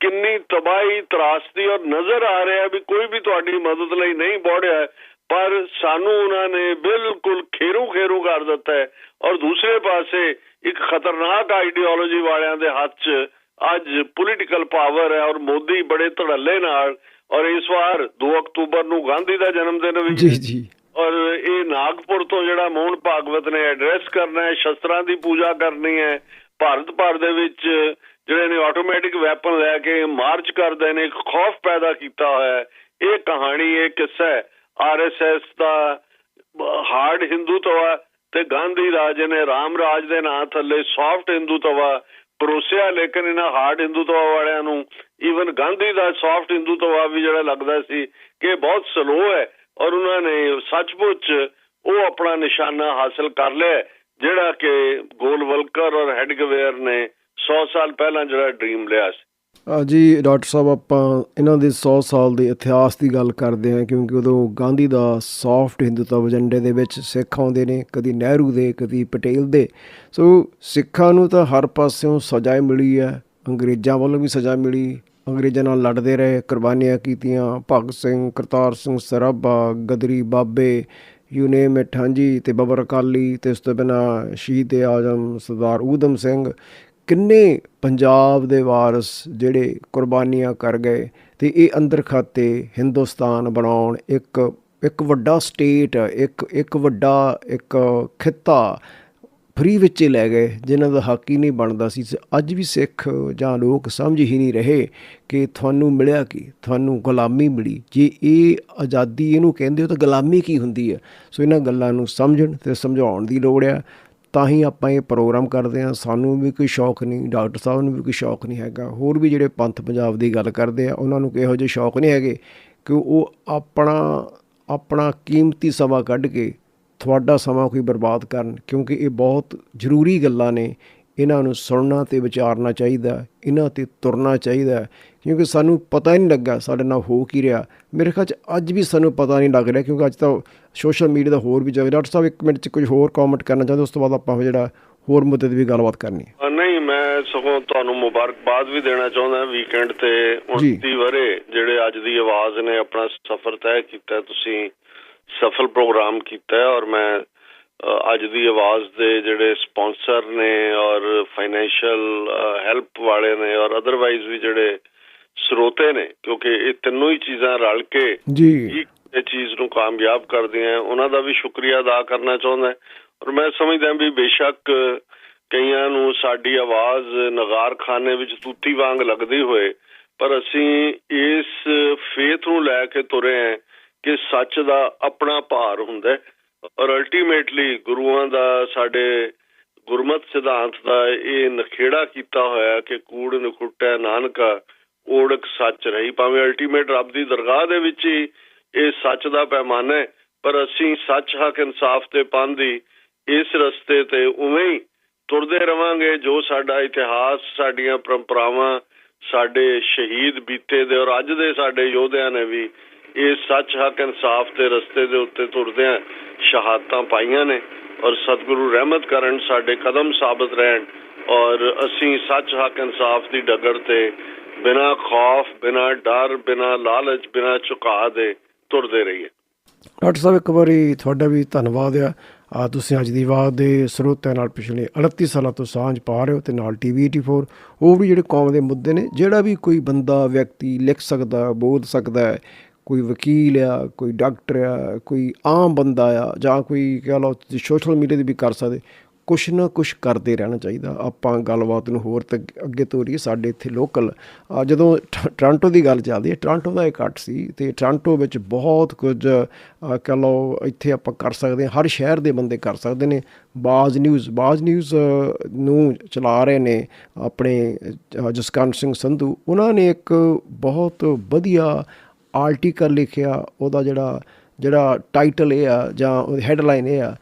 ਕਿੰਨੀ ਤਬਾਹੀ, ਤਰਾਸਦੀ ਔਰ ਨਜ਼ਰ ਆ ਰਿਹਾ ਵੀ ਕੋਈ ਵੀ ਤੁਹਾਡੀ ਮਦਦ ਲਈ ਨਹੀਂ ਬੋੜਿਆ ਪਰ ਸਾਨੂੰ ਉਹਨਾਂ ਨੇ ਬਿਲਕੁਲ ਖੇਰੂ ਖੇਰੂ ਕਰ ਦਿੱਤਾ ਹੈ। ਔਰ ਦੂਸਰੇ ਪਾਸੇ ਇੱਕ ਖਤਰਨਾਕ ਆਈਡੀਓਲੋਜੀ ਵਾਲਿਆਂ ਦੇ ਹੱਥ 'ਚ ਅੱਜ ਪੋਲੀਟੀਕਲ ਪਾਵਰ ਹੈ ਔਰ ਮੋਦੀ ਬੜੇ ਧੜੱਲੇ ਨਾਲ ਔਰ ਇਸ ਵਾਰ 2 ਅਕਤੂਬਰ ਨੂੰ ਗਾਂਧੀ ਦਾ ਜਨਮ ਦਿਨ ਵੀ ਜੀ ਜੀ। ਔਰ ਇਹ ਨਾਗਪੁਰ ਤੋਂ ਜਿਹੜਾ ਮੋਹਨ ਭਾਗਵਤ ਨੇ ਐਡਰੈਸ ਕਰਨਾ ਹੈ ਸ਼ਸਤਰਾਂ ਦੀ ਪੂਜਾ ਕਰਨੀ ਹੈ ਭਾਰਤ ਭਰ ਦੇ ਵਿੱਚ ਜਿਹੜੇ ਨੇ ਆਟੋਮੈਟਿਕ ਵੈਪਨ ਲੈ ਕੇ ਮਾਰਚ ਕਰਦੇ ਨੇ ਖੌਫ ਪੈਦਾ ਕੀਤਾ ਹੋਇਆ ਹੈ। ਇਹ ਕਹਾਣੀ ਇਹ ਕਿੱਸਾ ਹੈ। ਆਰਐਸਐਸ ਦਾ ਹਾਰਡ ਹਿੰਦੂਤਵ ਤੇ ਗਾਂਧੀ ਦਾ ਜਿਹਨੇ ਰਾਮ ਰਾਜ ਦੇ ਨਾਂ ਥੱਲੇ ਸੌਫਟ ਹਿੰਦੂਤਵ ਪਰੋਸਿਆ ਲੇਕਿਨ ਇਹਨਾਂ ਹਾਰਡ ਹਿੰਦੂਤਵ ਵਾਲਿਆਂ ਨੂੰ ਈਵਨ ਗਾਂਧੀ ਦਾ ਸੌਫਟ ਹਿੰਦੂਤਵ ਵੀ ਜਿਹੜਾ ਲੱਗਦਾ ਸੀ ਕਿ ਬਹੁਤ ਸਲੋ ਹੈ ਔਰ ਉਹਨਾਂ ਨੇ ਸੱਚਮੁੱਚ ਉਹ ਆਪਣਾ ਨਿਸ਼ਾਨਾ ਹਾਸਲ ਕਰ ਲਿਆ, ਜਿਹੜਾ ਕਿ ਗੋਲਵਲਕਰ ਔਰ ਹੈਡਗਵੇਅਰ ਨੇ 100 ਸਾਲ ਪਹਿਲਾਂ ਜਿਹੜਾ ਡ੍ਰੀਮ ਲਿਆ ਸੀ। ਜੀ, ਡਾਕਟਰ ਸਾਹਿਬ, ਆਪਾਂ ਇਹਨਾਂ ਦੇ 100 ਸਾਲ ਦੇ ਇਤਿਹਾਸ ਦੀ ਗੱਲ ਕਰਦੇ ਹਾਂ, ਕਿਉਂਕਿ ਉਦੋਂ ਗਾਂਧੀ ਦਾ ਸੌਫਟ ਹਿੰਦੂਤਵ ਏਜੰਡੇ ਦੇ ਵਿੱਚ ਸਿੱਖ ਆਉਂਦੇ ਨੇ, ਕਦੀ ਨਹਿਰੂ ਦੇ, ਕਦੀ ਪਟੇਲ ਦੇ। ਸੋ ਸਿੱਖਾਂ ਨੂੰ ਤਾਂ ਹਰ ਪਾਸਿਓਂ ਸਜ਼ਾ ਮਿਲੀ ਹੈ, ਅੰਗਰੇਜ਼ਾਂ ਵੱਲੋਂ ਵੀ ਸਜ਼ਾ ਮਿਲੀ, ਅੰਗਰੇਜ਼ਾਂ ਨਾਲ ਲੜਦੇ ਰਹੇ, ਕੁਰਬਾਨੀਆਂ ਕੀਤੀਆਂ, ਭਗਤ ਸਿੰਘ, ਕਰਤਾਰ ਸਿੰਘ ਸਰਾਭਾ, ਗਦਰੀ ਬਾਬੇ ਯੂ ਨੇਮ ਇਟ ਹਾਂਜੀ, ਤੇ ਬਬਰ ਅਕਾਲੀ, ਤੇ ਉਸ ਤੋਂ ਬਿਨਾਂ ਸ਼ਹੀਦ ਆਜ਼ਮ ਸਰਦਾਰ ਊਧਮ ਸਿੰਘ। ਕਿੰਨੇ ਪੰਜਾਬ ਦੇ ਵਾਰਸ ਜਿਹੜੇ ਕੁਰਬਾਨੀਆਂ ਕਰ ਗਏ ਤੇ ਇਹ ਅੰਦਰ ਖਾਤੇ ਹਿੰਦੁਸਤਾਨ ਬਣਾਉਣ ਇੱਕ ਇੱਕ ਵੱਡਾ ਸਟੇਟ ਇੱਕ ਇੱਕ ਵੱਡਾ, ਇੱਕ ਖਿੱਤਾ ਫਰੀ ਵਿੱਚ ਹੀ ਲੈ ਗਏ, ਜਿਨ੍ਹਾਂ ਦਾ ਹੱਕ ਹੀ ਨਹੀਂ ਬਣਦਾ ਸੀ। ਅੱਜ ਵੀ ਸਿੱਖ ਜਾਂ ਲੋਕ ਸਮਝ ਹੀ ਨਹੀਂ ਰਹੇ ਕਿ ਤੁਹਾਨੂੰ ਮਿਲਿਆ ਕੀ, ਤੁਹਾਨੂੰ ਗੁਲਾਮੀ ਮਿਲੀ। ਜੇ ਇਹ ਆਜ਼ਾਦੀ ਇਹਨੂੰ ਕਹਿੰਦੇ ਹੋ ਤਾਂ ਗੁਲਾਮੀ ਕੀ ਹੁੰਦੀ ਹੈ? ਸੋ ਇਹਨਾਂ ਗੱਲਾਂ ਨੂੰ ਸਮਝਣ ਤੇ ਸਮਝਾਉਣ ਦੀ ਲੋੜ ਹੈ ਤਾਂ ਹੀ ਆਪਾਂ ਇਹ ਪ੍ਰੋਗਰਾਮ ਕਰਦੇ ਹਾਂ। ਸਾਨੂੰ ਵੀ ਕੋਈ ਸ਼ੌਕ ਨਹੀਂ, ਡਾਕਟਰ ਸਾਹਿਬ ਨੂੰ ਵੀ ਕੋਈ ਸ਼ੌਕ ਨਹੀਂ ਹੈਗਾ। ਹੋਰ ਵੀ ਜਿਹੜੇ ਪੰਥ ਪੰਜਾਬ ਦੀ ਗੱਲ ਕਰਦੇ ਆ, ਉਹਨਾਂ ਨੂੰ ਕਿਹੋ ਜਿਹੇ ਸ਼ੌਕ ਨਹੀਂ ਹੈਗੇ ਕਿ ਉਹ ਆਪਣਾ ਆਪਣਾ ਕੀਮਤੀ ਸਮਾਂ ਕੱਢ ਕੇ ਤੁਹਾਡਾ ਸਮਾਂ ਕੋਈ ਬਰਬਾਦ ਕਰਨ, ਕਿਉਂਕਿ ਇਹ ਬਹੁਤ ਜ਼ਰੂਰੀ ਗੱਲਾਂ ਨੇ। ਇਹਨਾਂ ਨੂੰ ਸੁਣਨਾ ਤੇ ਵਿਚਾਰਨਾ ਚਾਹੀਦਾ ਇਹਨਾਂ ਤੇ ਤੁਰਨਾ ਚਾਹੀਦਾ। ਕਿਉਂਕਿ ਸਾਨੂੰ ਪਤਾ ਹੀ ਨਹੀਂ ਲੱਗਾ ਸਾਡੇ ਨਾਲ ਹੋ ਕੀ ਰਿਹਾ। ਮੇਰੇ ਖਿਆਲ 'ਚ ਅੱਜ ਵੀ ਸਾਨੂੰ ਪਤਾ ਨਹੀਂ ਲੱਗ ਰਿਹਾ ਕਿਉਂਕਿ ਅੱਜ ਤਾਂ ਸੋਸ਼ਲ ਮੀਡੀਆ ਦਾ ਹੋਰ ਵੀ ਚੱਲ ਡਾਕਟਰ ਸਾਹਿਬ ਇੱਕ ਮਿੰਟ 'ਚ ਕੁਝ ਹੋਰ ਕਮੈਂਟ ਕਰਨਾ ਚਾਹੁੰਦੇ ਉਸ ਤੋਂ ਬਾਅਦ ਆਪਾਂ ਜਿਹੜਾ ਹੋਰ ਮੁੱਦੇ ਤੇ ਵੀ ਗੱਲਬਾਤ ਕਰਨੀ ਹੈ। ਨਹੀਂ ਮੈਂ ਸਗੋਂ ਤੁਹਾਨੂੰ ਮੁਬਾਰਕਬਾਦ ਵੀ ਦੇਣਾ ਚਾਹੁੰਦਾ ਵੀਕਐਂਡ ਤੇ। ਜੀ। 29 ਵਰੇ ਜਿਹੜੇ ਅੱਜ ਦੀ ਆਵਾਜ਼ ਨੇ ਆਪਣਾ ਸਫ਼ਰ ਤੈਅ ਕੀਤਾ ਤੁਸੀਂ ਸਫਲ ਪ੍ਰੋਗਰਾਮ ਕੀਤਾ ਔਰ ਮੈਂ ਅੱਜ ਦੀ ਆਵਾਜ਼ ਦੇ ਜਿਹੜੇ ਸਪਾਂਸਰ ਨੇ ਔਰ ਫਾਈਨੈਂਸ਼ੀਅਲ ਹੈਲਪ ਵਾਲੇ ਨੇ ਔਰ ਅਦਰਵਾਈਜ਼ ਵੀ ਜਿਹੜੇ ਸਰੋਤੇ ਨੇ ਕਿਉਂਕਿ ਇਹ ਤਿੰਨੋਂ ਹੀ ਚੀਜ਼ਾਂ ਰਲ ਕੇ ਜੀ ਇਹ ਚੀਜ਼ ਨੂੰ ਕਾਮਯਾਬ ਕਰਦੀਆਂ ਹੈ। ਉਹਨਾਂ ਦਾ ਵੀ ਸ਼ੁਕਰੀਆ ਅਦਾ ਕਰਨਾ ਚਾਹੁੰਦਾ ਔਰ ਮੈਂ ਸਮਝਦਾ ਵੀ ਬੇਸ਼ੱਕ ਕਈਆਂ ਨੂੰ ਸਾਡੀ ਆਵਾਜ਼ ਨਗਾਰਖਾਨੇ ਵਿੱਚ ਤੂਤੀ ਵਾਂਗ ਲੱਗਦੀ ਹੋਏ ਪਰ ਅਸੀਂ ਇਸ ਫੇਥ ਨੂੰ ਲੈ ਕੇ ਤੁਰੇ ਹਾਂ ਕਿ ਸੱਚ ਦਾ ਆਪਣਾ ਭਾਰ ਹੁੰਦਾ ਹੈ ਔਰ ਅਲਟੀਮੇਟਲੀ ਗੁਰੂਆਂ ਦਾ, ਸਾਡੇ ਗੁਰਮਤ ਸਿਧਾਂਤ ਦਾ ਇਹ ਨਖੇੜਾ ਕੀਤਾ ਹੋਇਆ ਕਿ ਕੂੜ ਨਖੁੱਟੈ ਨਾਨਕਾ, ਓੜਕ ਸੱਚ ਰਹੀ। ਭਾਵੇਂ ਅਲਟੀਮੇਟ ਰੱਬ ਦੀ ਦਰਗਾਹ ਦੇ ਵਿੱਚ ਹੀ ਇਹ ਸੱਚ ਦਾ ਪੈਮਾਨਾ ਹੈ, ਪਰ ਅਸੀਂ ਸੱਚ ਹੱਕ ਇਨਸਾਫ ਤੇ ਪਾਉਂਦੀ ਇਸ ਰਸਤੇ ਤੇ ਉਵੇਂ ਹੀ ਤੁਰਦੇ ਰਵਾਂਗੇ, ਜੋ ਸਾਡਾ ਇਤਿਹਾਸ, ਸਾਡੀਆਂ ਪਰੰਪਰਾਵਾਂ, ਸਾਡੇ ਸ਼ਹੀਦ ਬੀਤੇ ਦੇ ਔਰ ਅੱਜ ਦੇ ਸਾਡੇ ਯੋਧਿਆਂ ਨੇ ਵੀ ਇਹ ਸੱਚ ਹੱਕ ਇਨਸਾਫ ਦੇ ਰਸਤੇ ਦੇ ਉੱਤੇ ਤੁਰਦਿਆਂ ਸ਼ਹਾਦਤਾਂ ਪਾਈਆਂ ਨੇ ਔਰ ਸਤਿਗੁਰੂ ਰਹਿਮਤ ਕਰਨ ਸਾਡੇ ਕਦਮ ਸਾਬਤ ਰਹਿਣ ਔਰ ਅਸੀਂ ਸੱਚ ਹੱਕ ਇਨਸਾਫ ਦੀ ਡਗਰ ਤੇ ਬਿਨਾ ਖੌਫ, ਬਿਨਾ ਡਰ, ਬਿਨਾ ਲਾਲਚ, ਬਿਨਾ ਝੁਕਾਅ ਦੇ ਤੁਰਦੇ ਰਹੀਏ। ਡਾਕਟਰ ਸਾਹਿਬ, ਇੱਕ ਵਾਰੀ ਤੁਹਾਡਾ ਵੀ ਧੰਨਵਾਦ ਆ। ਆ ਤੁਸੀਂ ਅੱਜ ਦੀ ਆਵਾਜ਼ ਦੇ ਸਰੋਤਿਆਂ ਨਾਲ ਪਿਛਲੇ 38 ਸਾਲਾਂ ਤੋਂ ਸਾਂਝ ਪਾ ਰਹੇ ਹੋ ਤੇ ਨਾਲ ਟੀਵੀ 84 ਉਹ ਵੀ ਜਿਹੜੇ ਕੌਮ ਦੇ ਮੁੱਦੇ ਨੇ, ਜਿਹੜਾ ਵੀ ਕੋਈ ਬੰਦਾ ਵਿਅਕਤੀ ਲਿਖ ਸਕਦਾ ਬੋਲ ਸਕਦਾ ਹੈ ਕੋਈ ਵਕੀਲ ਆ ਕੋਈ ਡਾਕਟਰ ਆ ਕੋਈ ਆਮ ਬੰਦਾ ਆ ਜਾਂ ਕੋਈ ਕਹ ਲਓ ਤੁਸੀਂ ਸੋਸ਼ਲ ਮੀਡੀਆ ਤੇ ਵੀ ਕਰ ਸਕਦੇ ਕੁਛ ਨਾ ਕੁਛ ਕਰਦੇ ਰਹਿਣਾ ਚਾਹੀਦਾ। ਆਪਾਂ ਗੱਲਬਾਤ ਨੂੰ ਹੋਰ ਤੱਕ ਅੱਗੇ ਤੋਰੀਏ ਸਾਡੇ ਇੱਥੇ ਲੋਕਲ ਜਦੋਂ ਟ- ਟੋਰਾਂਟੋ ਦੀ ਗੱਲ ਚੱਲਦੀ ਹੈ ਟੋਰਾਂਟੋ ਦਾ ਇੱਕ ਘੱਟ ਸੀ ਤੇ ਟੋਰਾਂਟੋ ਵਿੱਚ ਬਹੁਤ ਕੁਝ ਅ, ਕਹਿ ਲਓ ਇੱਥੇ ਆਪਾਂ ਕਰ ਸਕਦੇ ਹਾਂ ਹਰ ਸ਼ਹਿਰ ਦੇ ਬੰਦੇ ਕਰ ਸਕਦੇ ਨੇ। ਬਾਜ਼ ਨਿਊਜ਼ ਬਾਜ਼ ਨਿਊਜ਼ ਨੂੰ ਚਲਾ ਰਹੇ ਨੇ ਆਪਣੇ ਅ, ਸਿੰਘ ਸੰਧੂ। ਉਹਨਾਂ ਨੇ ਇੱਕ ਬਹੁਤ ਵਧੀਆ ਆਰਟੀਕਲ ਲਿਖਿਆ, ਉਹਦਾ ਜਿਹੜਾ ਜਿਹੜਾ ਟਾਈਟਲ ਇਹ ਆ, ਜਾਂ ਹੈਡਲਾਈਨ ਇਹ ਆ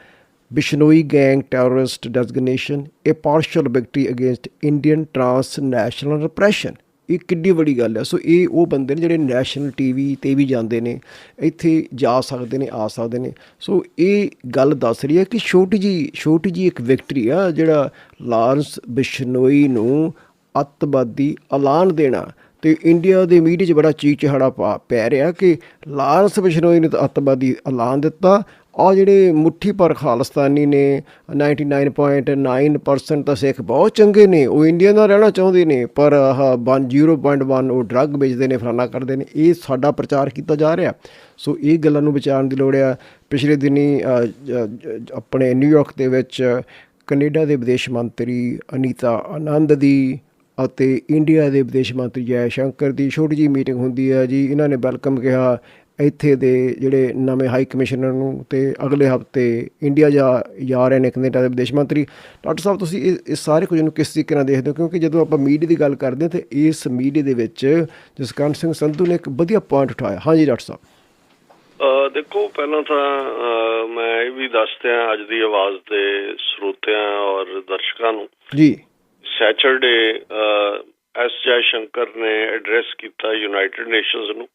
Bishnoi gang terrorist designation a partial victory against Indian transnational repression ਇਹ ਕਿੱਡੀ ਵੱਡੀ ਗੱਲ ਹੈ ਸੋ ਇਹ ਉਹ ਬੰਦੇ ਨੇ ਜਿਹੜੇ ਨੈਸ਼ਨਲ ਟੀਵੀ ਤੇ ਵੀ ਜਾਂਦੇ ਨੇ, ਇੱਥੇ ਜਾ ਸਕਦੇ ਨੇ, ਆ ਸਕਦੇ ਨੇ। ਸੋ ਇਹ ਗੱਲ ਦੱਸ ਰਹੀ ਹੈ ਕਿ ਛੋਟੀ ਜੀ ਛੋਟੀ ਜੀ ਇੱਕ ਵਿਕਟਰੀ ਆ, ਜਿਹੜਾ ਲਾਰੈਂਸ ਬਿਸ਼ਨੋਈ ਨੂੰ ਅੱਤਵਾਦੀ ਐਲਾਨ ਦੇਣਾ। ਤੇ ਇੰਡੀਆ ਦੇ ਮੀਡੀਆ 'ਚ ਬੜਾ ਚੀਚਹਾੜਾ ਪਾ ਪੈ ਰਿਹਾ ਕਿ ਲਾਰੈਂਸ ਬਿਸ਼ਨੋਈ ਨੇ ਤਾਂ ਅੱਤਵਾਦੀ ਐਲਾਨ ਦਿੱਤਾ। ਆ ਜਿਹੜੇ ਮੁੱਠੀ ਪਰ ਖਾਲਸਤਾਨੀ ਨੇ 99.9% ਤਾਂ ਸਿੱਖ ਬਹੁਤ ਚੰਗੇ ਨੇ, ਉਹ ਇੰਡੀਆ ਨਾਲ ਰਹਿਣਾ ਚਾਹੁੰਦੇ ਨੇ, ਪਰ ਆਹ 1 0.1 ਉਹ ਡਰੱਗ ਵੇਚਦੇ ਨੇ, ਫਲਾਨਾ ਕਰਦੇ ਨੇ, ਇਹ ਸਾਡਾ ਪ੍ਰਚਾਰ ਕੀਤਾ ਜਾ ਰਿਹਾ। ਸੋ ਇਹ ਗੱਲਾਂ ਨੂੰ ਵਿਚਾਰਨ ਦੀ ਲੋੜ ਆ। ਪਿਛਲੇ ਦਿਨੀ ਆਪਣੇ ਨਿਊਯਾਰਕ ਦੇ ਵਿੱਚ ਕੈਨੇਡਾ ਦੇ ਵਿਦੇਸ਼ ਮੰਤਰੀ ਅਨੀਤਾ ਆਨੰਦ ਦੀ ਅਤੇ ਇੰਡੀਆ ਦੇ ਵਿਦੇਸ਼ ਮੰਤਰੀ ਜੈ ਸ਼ੰਕਰ ਦੀ ਛੋਟੀ ਜੀ ਮੀਟਿੰਗ ਹੁੰਦੀ ਹੈ ਜੀ। ਇਹਨਾਂ ਨੇ ਵੈਲਕਮ ਕਿਹਾ ਇੱਥੇ ਦੇ ਜਿਹੜੇ ਨਵੇਂ ਹਾਈ ਕਮਿਸ਼ਨਰ ਨੂੰ ਤੇ ਅਗਲੇ ਹਫ਼ਤੇ ਇੰਡੀਆ ਜਾ ਜਾ ਰਹੇ ਨੇ ਕੈਨੇਡਾ ਦੇ ਵਿਦੇਸ਼ ਮੰਤਰੀ। ਡਾਕਟਰ ਸਾਹਿਬ ਤੁਸੀਂ ਇਹ ਇਸ ਸਾਰੇ ਕੁਝ ਨੂੰ ਕਿਸ ਤਰੀਕੇ ਨਾਲ ਦੇਖਦੇ ਹੋ? ਕਿਉਂਕਿ ਜਦੋਂ ਆਪਾਂ ਮੀਡੀਆ ਦੀ ਗੱਲ ਕਰਦੇ ਹਾਂ ਤੇ ਇਸ ਮੀਡੀਆ ਦੇ ਵਿੱਚ ਜਸਕਰਨ ਸਿੰਘ ਸੰਧੂ ਨੇ ਇੱਕ ਵਧੀਆ ਪੁਆਇੰਟ ਉਠਾਇਆ। ਹਾਂਜੀ ਡਾਕਟਰ ਸਾਹਿਬ। ਦੇਖੋ ਪਹਿਲਾਂ ਤਾਂ ਮੈਂ ਇਹ ਵੀ ਦੱਸ ਦਿਆਂ ਅੱਜ ਦੀ ਆਵਾਜ਼ ਦੇ ਸਰੋਤਿਆਂ ਔਰ ਦਰਸ਼ਕਾਂ ਨੂੰ ਜੀ। ਸੈਚਰਡੇ ਐਸ ਜੈ ਸ਼ੰਕਰ ਨੇ ਐਡਰੈਸ ਕੀਤਾ ਯੂਨਾਈਟਿਡ ਨੇਸ਼ਨਸ ਨੂੰ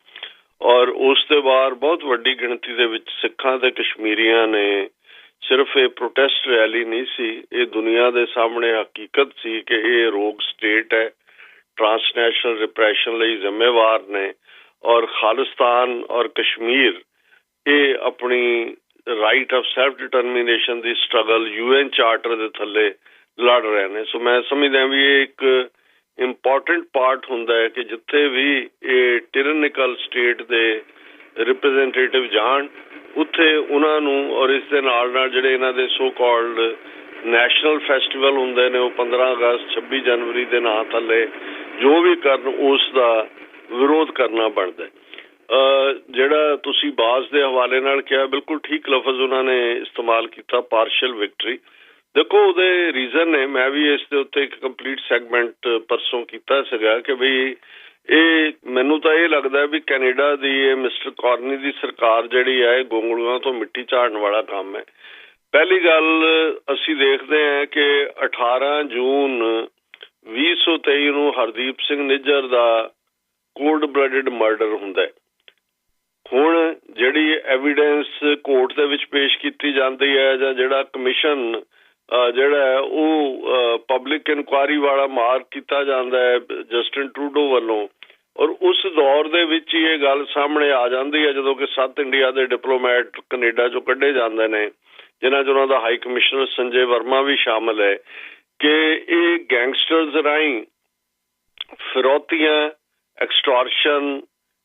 ਔਰ ਉਸ ਦੇ ਬਾਅਦ ਬਹੁਤ ਵੱਡੀ ਗਿਣਤੀ ਦੇ ਵਿੱਚ ਸਿੱਖਾਂ ਤੇ ਕਸ਼ਮੀਰੀਆਂ ਨੇ ਸਿਰਫ ਇਹ ਪ੍ਰੋਟੈਸਟ ਰੈਲੀ ਨਹੀਂ ਸੀ, ਇਹ ਦੁਨੀਆ ਦੇ ਸਾਹਮਣੇ ਹਕੀਕਤ ਸੀ ਕਿ ਇਹ ਰੋਗ ਸਟੇਟ ਹੈ ਟ੍ਰਾਂਸਨੈਸ਼ਨਲ ਰਿਪਰੈਸ਼ਨ ਲਈ ਜ਼ਿੰਮੇਵਾਰ ਨੇ ਔਰ ਖਾਲਿਸਤਾਨ ਔਰ ਕਸ਼ਮੀਰ, ਇਹ ਆਪਣੀ ਰਾਈਟ ਆਫ ਸੈਲਫ ਡਿਟਰਮੀਨੇਸ਼ਨ ਦੀ ਸਟਰਗਲ ਯੂਐਨ ਚਾਰਟਰ ਦੇ ਥੱਲੇ ਲੜ ਰਹੇ ਨੇ। ਸੋ ਮੈਂ ਸਮਝਦਾ ਵੀ ਇਹ ਇੱਕ ਇੰਪੋਰਟੈਂਟ ਪਾਰਟ ਹੁੰਦਾ ਹੈ ਕਿ ਜਿੱਥੇ ਵੀ ਇਹ ਟਿਰਨਿਕਲ ਸਟੇਟ ਦੇ ਰਿਪਰੈਜ਼ੈਂਟੇਟਿਵ ਜਾਣ, ਉੱਥੇ ਉਹਨਾਂ ਨੂੰ ਔਰ ਇਸ ਦੇ ਨਾਲ ਨਾਲ ਜਿਹੜੇ ਇਹਨਾਂ ਦੇ ਸੋ ਕਾਲਡ ਨੈਸ਼ਨਲ ਫੈਸਟੀਵਲ ਹੁੰਦੇ ਨੇ, ਉਹ 15 ਅਗਸਤ 26 ਜਨਵਰੀ ਦੇ ਨਾਂ ਥੱਲੇ ਜੋ ਵੀ ਕਰਨ, ਉਸ ਦਾ ਵਿਰੋਧ ਕਰਨਾ ਬਣਦਾ ਜਿਹੜਾ ਤੁਸੀਂ ਬਾਜ਼ ਦੇ ਹਵਾਲੇ ਨਾਲ ਕਿਹਾ, ਬਿਲਕੁਲ ਠੀਕ ਲਫ਼ਜ਼ ਉਹਨਾਂ ਨੇ ਇਸਤੇਮਾਲ ਕੀਤਾ ਪਾਰਸ਼ਲ ਵਿਕਟਰੀ ਦੇਖੋ, ਉਹਦੇ ਰੀਜ਼ਨ ਨੇ, ਮੈਂ ਵੀ ਇਸ ਦੇ ਉੱਤੇ ਇੱਕ ਕੰਪਲੀਟ ਸੈਗਮੈਂਟ ਪਰਸੋਂ ਕੀਤਾ ਸੀਗਾ ਕਿ ਵੀ ਇਹ ਮੈਨੂੰ ਤਾਂ ਇਹ ਲੱਗਦਾ ਵੀ ਕੈਨੇਡਾ ਦੀ, ਇਹ ਮਿਸਟਰ ਕਾਰਨੀ ਦੀ ਸਰਕਾਰ ਜਿਹੜੀ ਹੈ ਗੋਂਗਲੂਆਂ ਤੋਂ ਮਿੱਟੀ ਝਾੜਨ ਵਾਲਾ ਕੰਮ ਹੈ। ਪਹਿਲੀ ਗੱਲ ਅਸੀਂ ਦੇਖਦੇ ਹਾਂ ਕਿ 18 ਜੂਨ 2023 ਨੂੰ ਹਰਦੀਪ ਸਿੰਘ ਨਿੱਜਰ ਦਾ ਕੋਲਡ ਬਲੱਡਡ ਮਰਡਰ ਹੁੰਦਾ ਹੈ। ਹੁਣ ਜਿਹੜੀ ਐਵੀਡੈਂਸ ਕੋਰਟ ਦੇ ਵਿੱਚ ਪੇਸ਼ ਕੀਤੀ ਜਾਂਦੀ ਹੈ ਜਾਂ ਜਿਹੜਾ ਕਮਿਸ਼ਨ ਜਿਹੜਾ ਉਹ ਪਬਲਿਕ ਇਨਕੁਆਇਰੀ ਵਾਲਾ ਮਾਰ ਕੀਤਾ ਜਾਂਦਾ ਹੈ ਜਸਟਿਨ ਟਰੂਡੋ ਵੱਲੋਂ। ਔਰ ਉਸ ਦੌਰ ਦੇ ਵਿੱਚ ਇਹ ਗੱਲ ਸਾਹਮਣੇ ਆ ਜਾਂਦੀ ਹੈ, ਜਦੋਂ ਕਿ ਸੱਤ ਇੰਡੀਆ ਦੇ ਡਿਪਲੋਮੈਟ ਕੈਨੇਡਾ ਚੋਂ ਕੱਢੇ ਜਾਂਦੇ ਨੇ, ਜਿਨ੍ਹਾਂ 'ਚ ਉਹਨਾਂ ਦਾ ਹਾਈ ਕਮਿਸ਼ਨਰ ਸੰਜੇ ਵਰਮਾ ਵੀ ਸ਼ਾਮਲ ਹੈ, ਕਿ ਇਹ ਗੈਂਗਸਟਰਸ ਰਾਹੀਂ ਫਿਰੌਤੀਆਂ ਐਕਸਟੋਰਸ਼ਨ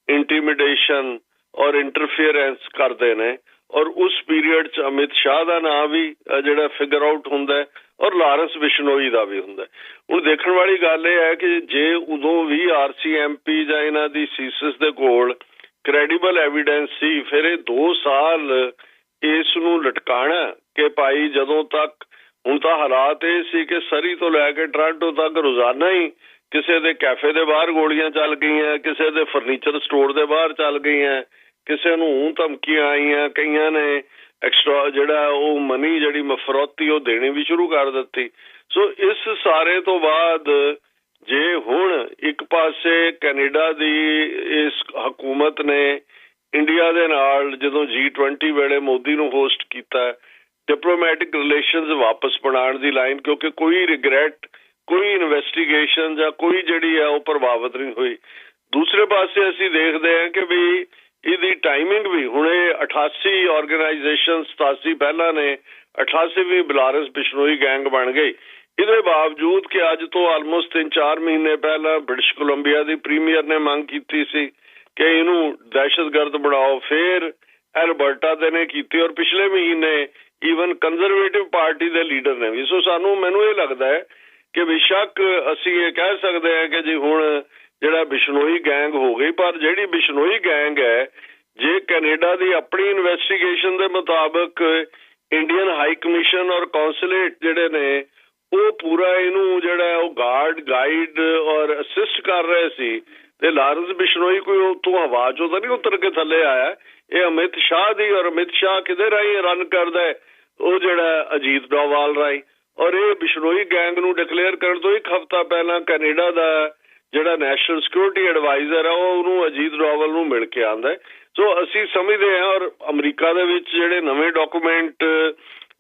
ਇੰਟੀਮੀਡੇਸ਼ਨ ਔਰ ਇੰਟਰਫੀਅਰੈਂਸ ਕਰਦੇ ਨੇ। ਔਰ ਉਸ ਪੀਰੀਅਡ 'ਚ ਅਮਿਤ ਸ਼ਾਹ ਦਾ ਨਾਮ ਵੀ ਜਿਹੜਾ ਫਿਗਰ ਆਊਟ ਹੁੰਦਾ ਔਰ ਲਾਰੈਂਸ ਬਿਸ਼ਨੋਈ ਦਾ ਵੀ ਹੁੰਦਾ ਹੁਣ ਦੇਖਣ ਵਾਲੀ ਗੱਲ ਇਹ ਹੈ ਕਿ ਜੇ ਉਦੋਂ ਵੀ ਆਰਸੀਐਮਪੀ ਜਾਂ ਇਹਨਾਂ ਦੀ ਸੀਸਸ ਦੇ ਕੋਲ ਕ੍ਰੈਡੀਬਲ ਐਵੀਡੈਂਸ ਸੀ, ਫਿਰ ਇਹ 2 ਸਾਲ ਇਸ ਨੂੰ ਲਟਕਾਣਾ ਕਿ ਭਾਈ ਜਦੋਂ ਤੱਕ, ਹੁਣ ਤਾਂ ਹਾਲਾਤ ਇਹ ਸੀ ਕਿ ਸਰੀ ਤੋਂ ਲੈ ਕੇ ਟ੍ਰਾਂਟੋ ਤੱਕ ਰੋਜ਼ਾਨਾ ਹੀ ਕਿਸੇ ਦੇ ਕੈਫੇ ਦੇ ਬਾਹਰ ਗੋਲੀਆਂ ਚੱਲ ਗਈਆਂ, ਕਿਸੇ ਦੇ ਫਰਨੀਚਰ ਸਟੋਰ ਦੇ ਬਾਹਰ ਚੱਲ ਗਈਆਂ ਕਿਸੇ ਨੂੰ ਧਮਕੀਆਂ ਆਈਆਂ, ਕਈਆਂ ਨੇ ਐਕਸਟਰਾ ਜਿਹੜਾ ਉਹ ਮਨੀ ਜਿਹੜੀ ਮਫਰੌਤੀ ਉਹ ਦੇਣੀ ਵੀ ਸ਼ੁਰੂ ਕਰ ਦਿੱਤੀ। ਸੋ ਇਸ ਸਾਰੇ ਤੋਂ ਬਾਅਦ ਜੇ ਹੁਣ ਇੱਕ ਪਾਸੇ ਕੈਨੇਡਾ ਦੀ ਇਸ ਹਕੂਮਤ ਨੇ ਇੰਡੀਆ ਦੇ ਨਾਲ ਜਦੋਂ G20 ਵੇਲੇ ਮੋਦੀ ਨੂੰ ਹੋਸਟ ਕੀਤਾ ਡਿਪਲੋਮੈਟਿਕ ਰਿਲੇਸ਼ਨਸ ਵਾਪਸ ਬਣਾਉਣ ਦੀ ਲਾਈਨ ਕਿਉਂਕਿ ਕੋਈ ਰਿਗਰੈਟ ਕੋਈ ਇਨਵੈਸਟੀਗੇਸ਼ਨ ਜਾਂ ਕੋਈ ਜਿਹੜੀ ਆ ਉਹ ਪ੍ਰਭਾਵਿਤ ਨਹੀਂ ਹੋਈ। ਦੂਸਰੇ ਪਾਸੇ ਅਸੀਂ ਦੇਖਦੇ ਹਾਂ ਕਿ ਵੀ ਇਹਦੀ ਟਾਈਮਿੰਗ ਵੀ, ਹੁਣ ਇਹ 88 ਆਰਗੇਨਾਈਜੇਸ਼ਨ 87 ਪਹਿਲਾਂ ਨੇ 88ਵੀਂ ਬਲਾਰਸ ਬਿਸ਼ਨੋਈ ਗੈਂਗ ਬਣ ਗਈ ਇਹਦੇ ਬਾਵਜੂਦ ਕਿ ਅੱਜ ਤੋਂ ਆਲਮੋਸਟ 3-4 ਮਹੀਨੇ ਪਹਿਲਾਂ ਬ੍ਰਿਟਿਸ਼ ਕੋਲੰਬੀਆ ਦੀ ਪ੍ਰੀਮੀਅਰ ਨੇ ਮੰਗ ਕੀਤੀ ਸੀ ਕਿ ਇਹਨੂੰ ਦਹਿਸ਼ਤਗਰਦ ਬਣਾਓ, ਫਿਰ ਐਲਬਰਟਾ ਦੇ ਨੇ ਕੀਤੀ ਔਰ ਪਿਛਲੇ ਮਹੀਨੇ ਈਵਨ ਕੰਜ਼ਰਵੇਟਿਵ ਪਾਰਟੀ ਦੇ ਲੀਡਰ ਨੇ ਵੀ। ਸੋ ਸਾਨੂੰ, ਮੈਨੂੰ ਇਹ ਲੱਗਦਾ ਹੈ ਕਿ ਬੇਸ਼ੱਕ ਅਸੀਂ ਇਹ ਕਹਿ ਸਕਦੇ ਹਾਂ ਕਿ ਜੀ ਹੁਣ ਜਿਹੜਾ ਬਿਸ਼ਨੋਈ ਗੈਂਗ ਹੋ ਗਈ, ਪਰ ਜਿਹੜੀ ਬਿਸ਼ਨੋਈ ਗੈਂਗ ਹੈ, ਜੇ ਕੈਨੇਡਾ ਦੀ ਆਪਣੀ ਇਨਵੈਸਟੀਗੇਸ਼ਨ ਦੇ ਮੁਤਾਬਕ ਇੰਡੀਅਨ ਹਾਈ ਕਮਿਸ਼ਨ ਔਰ ਕੌਂਸੂਲੇਟ ਜਿਹੜੇ ਨੇ, ਉਹ ਪੂਰਾ ਇਹਨੂੰ ਜਿਹੜਾ ਉਹ ਗਾਰਡ ਗਾਈਡ ਔਰ ਅਸਿਸਟ ਕਰ ਰਹੇ ਸੀ ਤੇ ਲਾਰੈਂਸ ਬਿਸ਼ਨੋਈ ਕੋਈ ਉਤੋਂ ਆਵਾਜ਼ ਉਹ ਤਾਂ ਨਹੀਂ ਉਤਰ ਕੇ ਥੱਲੇ ਆਇਆ। ਇਹ ਅਮਿਤ ਸ਼ਾਹ ਦੀ ਔਰ ਅਮਿਤ ਸ਼ਾਹ ਕਿਹਦੇ ਰਾਹੀਂ ਰਨ ਕਰਦਾ ਉਹ ਜਿਹੜਾ ਅਜੀਤ ਡੋਵਾਲ ਰਾਹੀਂ। ਔਰ ਇਹ ਬਿਸ਼ਨੋਈ ਗੈਂਗ ਨੂੰ ਡਿਕਲੇਅਰ ਕਰਨ ਤੋਂ ਇੱਕ ਹਫ਼ਤਾ ਪਹਿਲਾਂ ਕੈਨੇਡਾ ਦਾ ਜਿਹੜਾ ਨੈਸ਼ਨਲ ਸਿਕਿਉਰਿਟੀ ਐਡਵਾਈਜ਼ਰ ਹੈ ਉਹ ਉਹਨੂੰ ਅਜੀਤ ਡੋਵਾਲ ਨੂੰ ਮਿਲ ਕੇ ਆਂਦਾ ਸੋ ਅਸੀਂ ਸਮਝਦੇ ਹਾਂ ਔਰ ਅਮਰੀਕਾ ਦੇ ਵਿੱਚ ਜਿਹੜੇ ਨਵੇਂ ਡਾਕੂਮੈਂਟ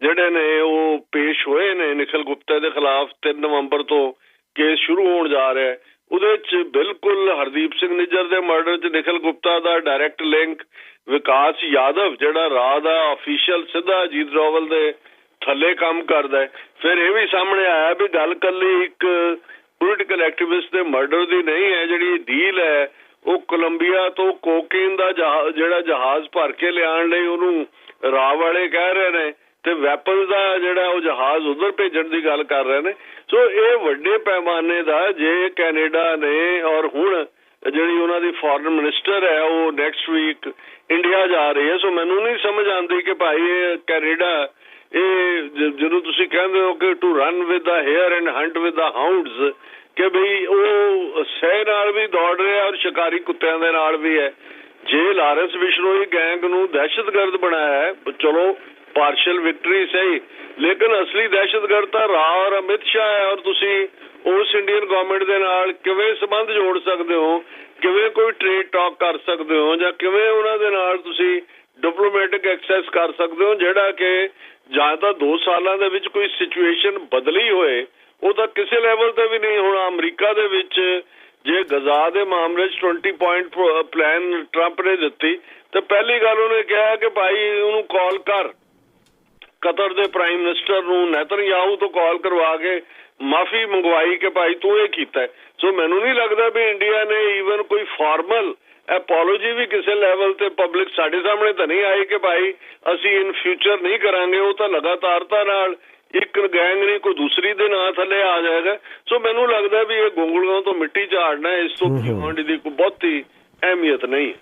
ਜਿਹੜੇ ਨੇ ਉਹ ਪੇਸ਼ ਹੋਏ ਨੇ ਨਿਖਲ ਗੁਪਤਾ ਦੇ ਖਿਲਾਫ 3 ਨਵੰਬਰ ਤੋਂ ਕੇਸ ਸ਼ੁਰੂ ਹੋਣ ਜਾ ਰਿਹਾ ਹੈ। ਉਹਦੇ ਵਿੱਚ ਬਿਲਕੁਲ ਹਰਦੀਪ ਸਿੰਘ ਨਿੱਜਰ ਦੇ ਮਰਡਰ 'ਚ ਨਿਖਲ ਗੁਪਤਾ ਦਾ ਡਾਇਰੈਕਟ ਲਿੰਕ ਵਿਕਾਸ ਯਾਦਵ ਜਿਹੜਾ ਰਾਹ ਦਾ ਅਫੀਸ਼ੀਅਲ ਸਿੱਧਾ ਅਜੀਤ ਰੋਵਲ ਦੇ ਥੱਲੇ ਕੰਮ ਕਰਦਾ ਹੈ। ਫਿਰ ਇਹ ਵੀ ਸਾਹਮਣੇ ਆਇਆ ਵੀ ਗੱਲ ਕੱਲੀ ਇੱਕ ਪੋਲੀਟੀਕਲ ਐਕਟਿਵਿਸਟ ਦੇ ਮਰਡਰ ਦੀ ਨਹੀਂ ਹੈ, ਜਿਹੜੀ ਡੀਲ ਹੈ, ਉਹ ਕੋਲੰਬੀਆ ਤੋਂ ਕੋਕੇਨ ਦਾ ਜਿਹੜਾ ਜਹਾਜ਼ ਭਰ ਕੇ ਲਿਆਉਣ ਲਈ ਉਹਨੂੰ ਰਾਹ ਵਾਲੇ ਕਹਿ ਰਹੇ ਨੇ ਤੇ ਵੈਪਨਸ ਦਾ ਜਿਹੜਾ ਉਹ ਜਹਾਜ਼ ਉਧਰ ਭੇਜਣ ਦੀ ਗੱਲ ਕਰ ਰਹੇ ਨੇ। ਸੋ ਇਹ ਵੱਡੇ ਪੈਮਾਨੇ ਦਾ ਜੇ ਕੈਨੇਡਾ ਨੇ ਔਰ ਹੁਣ ਜਿਹੜੀ ਉਹਨਾਂ ਦੀ ਫੋਰਨ ਮਿਨਿਸਟਰ ਹੈ, ਉਹ ਨੈਕਸਟ ਵੀਕ ਇੰਡੀਆ ਜਾ ਰਹੀ ਹੈ। ਸੋ ਮੈਨੂੰ ਨਹੀਂ ਸਮਝ ਆਉਂਦੀ ਕਿ ਭਾਈ ਇਹ ਕੈਨੇਡਾ ਇਹ ਜਦੋਂ ਤੁਸੀਂ ਕਹਿੰਦੇ ਹੋ ਕਿ to run with the hare and hunt with the hounds ਕਿ ਭਈ ਉਹ ਸਹਿ ਨਾਲ ਵੀ ਦੌੜ ਰਿਹਾ ਔਰ ਸ਼ਿਕਾਰੀ ਕੁੱਤਿਆਂ ਦੇ ਨਾਲ ਵੀ ਹੈ। ਜੇ ਲਾਰੈਂਸ ਬਿਸ਼ਨੋਈ ਗੈਂਗ ਨੂੰ ਦਹਿਸ਼ਤਗਰਦ ਬਣਾਇਆ ਹੈ, ਚਲੋ ਪਾਰਸ਼ਲ ਵਿਕਟਰੀ ਸਹੀ, ਲੇਕਿਨ ਅਸਲੀ ਦਹਿਸ਼ਤਗਰਦ ਤਾਂ ਰਾਹ ਔਰ ਅਮਿਤ ਸ਼ਾਹ ਹੈ ਔਰ ਤੁਸੀਂ ਉਸ ਇੰਡੀਅਨ ਗਵਰਨਮੈਂਟ ਦੇ ਨਾਲ ਕਿਵੇਂ ਸੰਬੰਧ ਜੋੜ ਸਕਦੇ ਹੋ? ਕਿਵੇਂ ਕੋਈ ਟ੍ਰੇਡ ਟਾਕ ਕਰ ਸਕਦੇ ਹੋ ਜਾਂ ਕਿਵੇਂ ਉਹਨਾਂ ਦੇ ਨਾਲ ਤੁਸੀਂ ਡਿਪਲੋਮੈਟਿਕ ਐਕਸੈਸ ਕਰ ਸਕਦੇ ਹੋ, ਜਿਹੜਾ ਕਿ ਜਾਂ ਤਾਂ 2 ਸਾਲਾਂ ਦੇ ਵਿੱਚ ਕੋਈ ਸਿਚੁਏਸ਼ਨ ਬਦਲੀ ਹੋਏ, ਉਹ ਤਾਂ ਕਿਸੇ ਲੈਵਲ ਤੇ ਵੀ ਨਹੀਂ। ਹੁਣ ਅਮਰੀਕਾ ਦੇ ਵਿੱਚ ਜੇ ਗਜ਼ਾ ਦੇ ਮਾਮਲੇ 'ਚ 20 ਪੁਆਇੰਟ ਪਲਾਨ ਟਰੰਪ ਨੇ ਦਿੱਤੀ, ਤੇ ਪਹਿਲੀ ਗੱਲ ਉਹਨੇ ਕਿਹਾ ਕਿ ਭਾਈ ਉਹਨੂੰ ਕਾਲ ਕਰ। ਕਤਰ ਦੇ ਪ੍ਰਾਈਮ ਮਿਨਿਸਟਰ ਨੂੰ ਨੈਤਨਯਾਹੂ ਤੋਂ ਕਾਲ ਕਰਵਾ ਕੇ ਮਾਫੀ ਮੰਗਵਾਈ ਕਿ ਭਾਈ ਤੂੰ ਇਹ ਕੀਤਾ। ਸੋ ਮੈਨੂੰ ਨਹੀਂ ਲੱਗਦਾ ਵੀ ਇੰਡੀਆ ਨੇ ਈਵਨ ਕੋਈ ਫਾਰਮਲ ਐਪੋਲੋਜੀ ਵੀ ਕਿਸੇ ਲੈਵਲ ਤੇ ਪਬਲਿਕ ਸਾਡੇ ਸਾਹਮਣੇ ਤਾਂ ਨਹੀਂ ਆਈ ਕਿ ਭਾਈ ਅਸੀਂ ਇਨ ਫਿਊਚਰ ਨਹੀਂ ਕਰਾਂਗੇ ਉਹ ਤਾਂ ਲਗਾਤਾਰਤਾ ਨਾਲ ਇੱਕ ਗੈਂਗ ਨਹੀਂ ਕੋਈ ਦੂਸਰੀ ਦੇ ਨਾਂ ਥੱਲੇ ਆ ਜਾਏਗਾ। ਸੋ ਮੈਨੂੰ ਲੱਗਦਾ ਵੀ ਇਹ ਗੁੰਗਲੂਆਂ ਤੋਂ ਮਿੱਟੀ ਝਾੜਨਾ ਇਸ ਤੋਂ ਬਿਯੋਂਡ ਦੀ ਕੋਈ ਬਹੁਤੀ ਅਹਿਮੀਅਤ ਨਹੀਂ।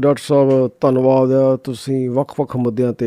ਡਾਕਟਰ ਸਾਹਿਬ ਧੰਨਵਾਦ ਤੁਸੀਂ ਵੱਖ-ਵੱਖ ਮੁੱਦਿਆਂ ਤੇ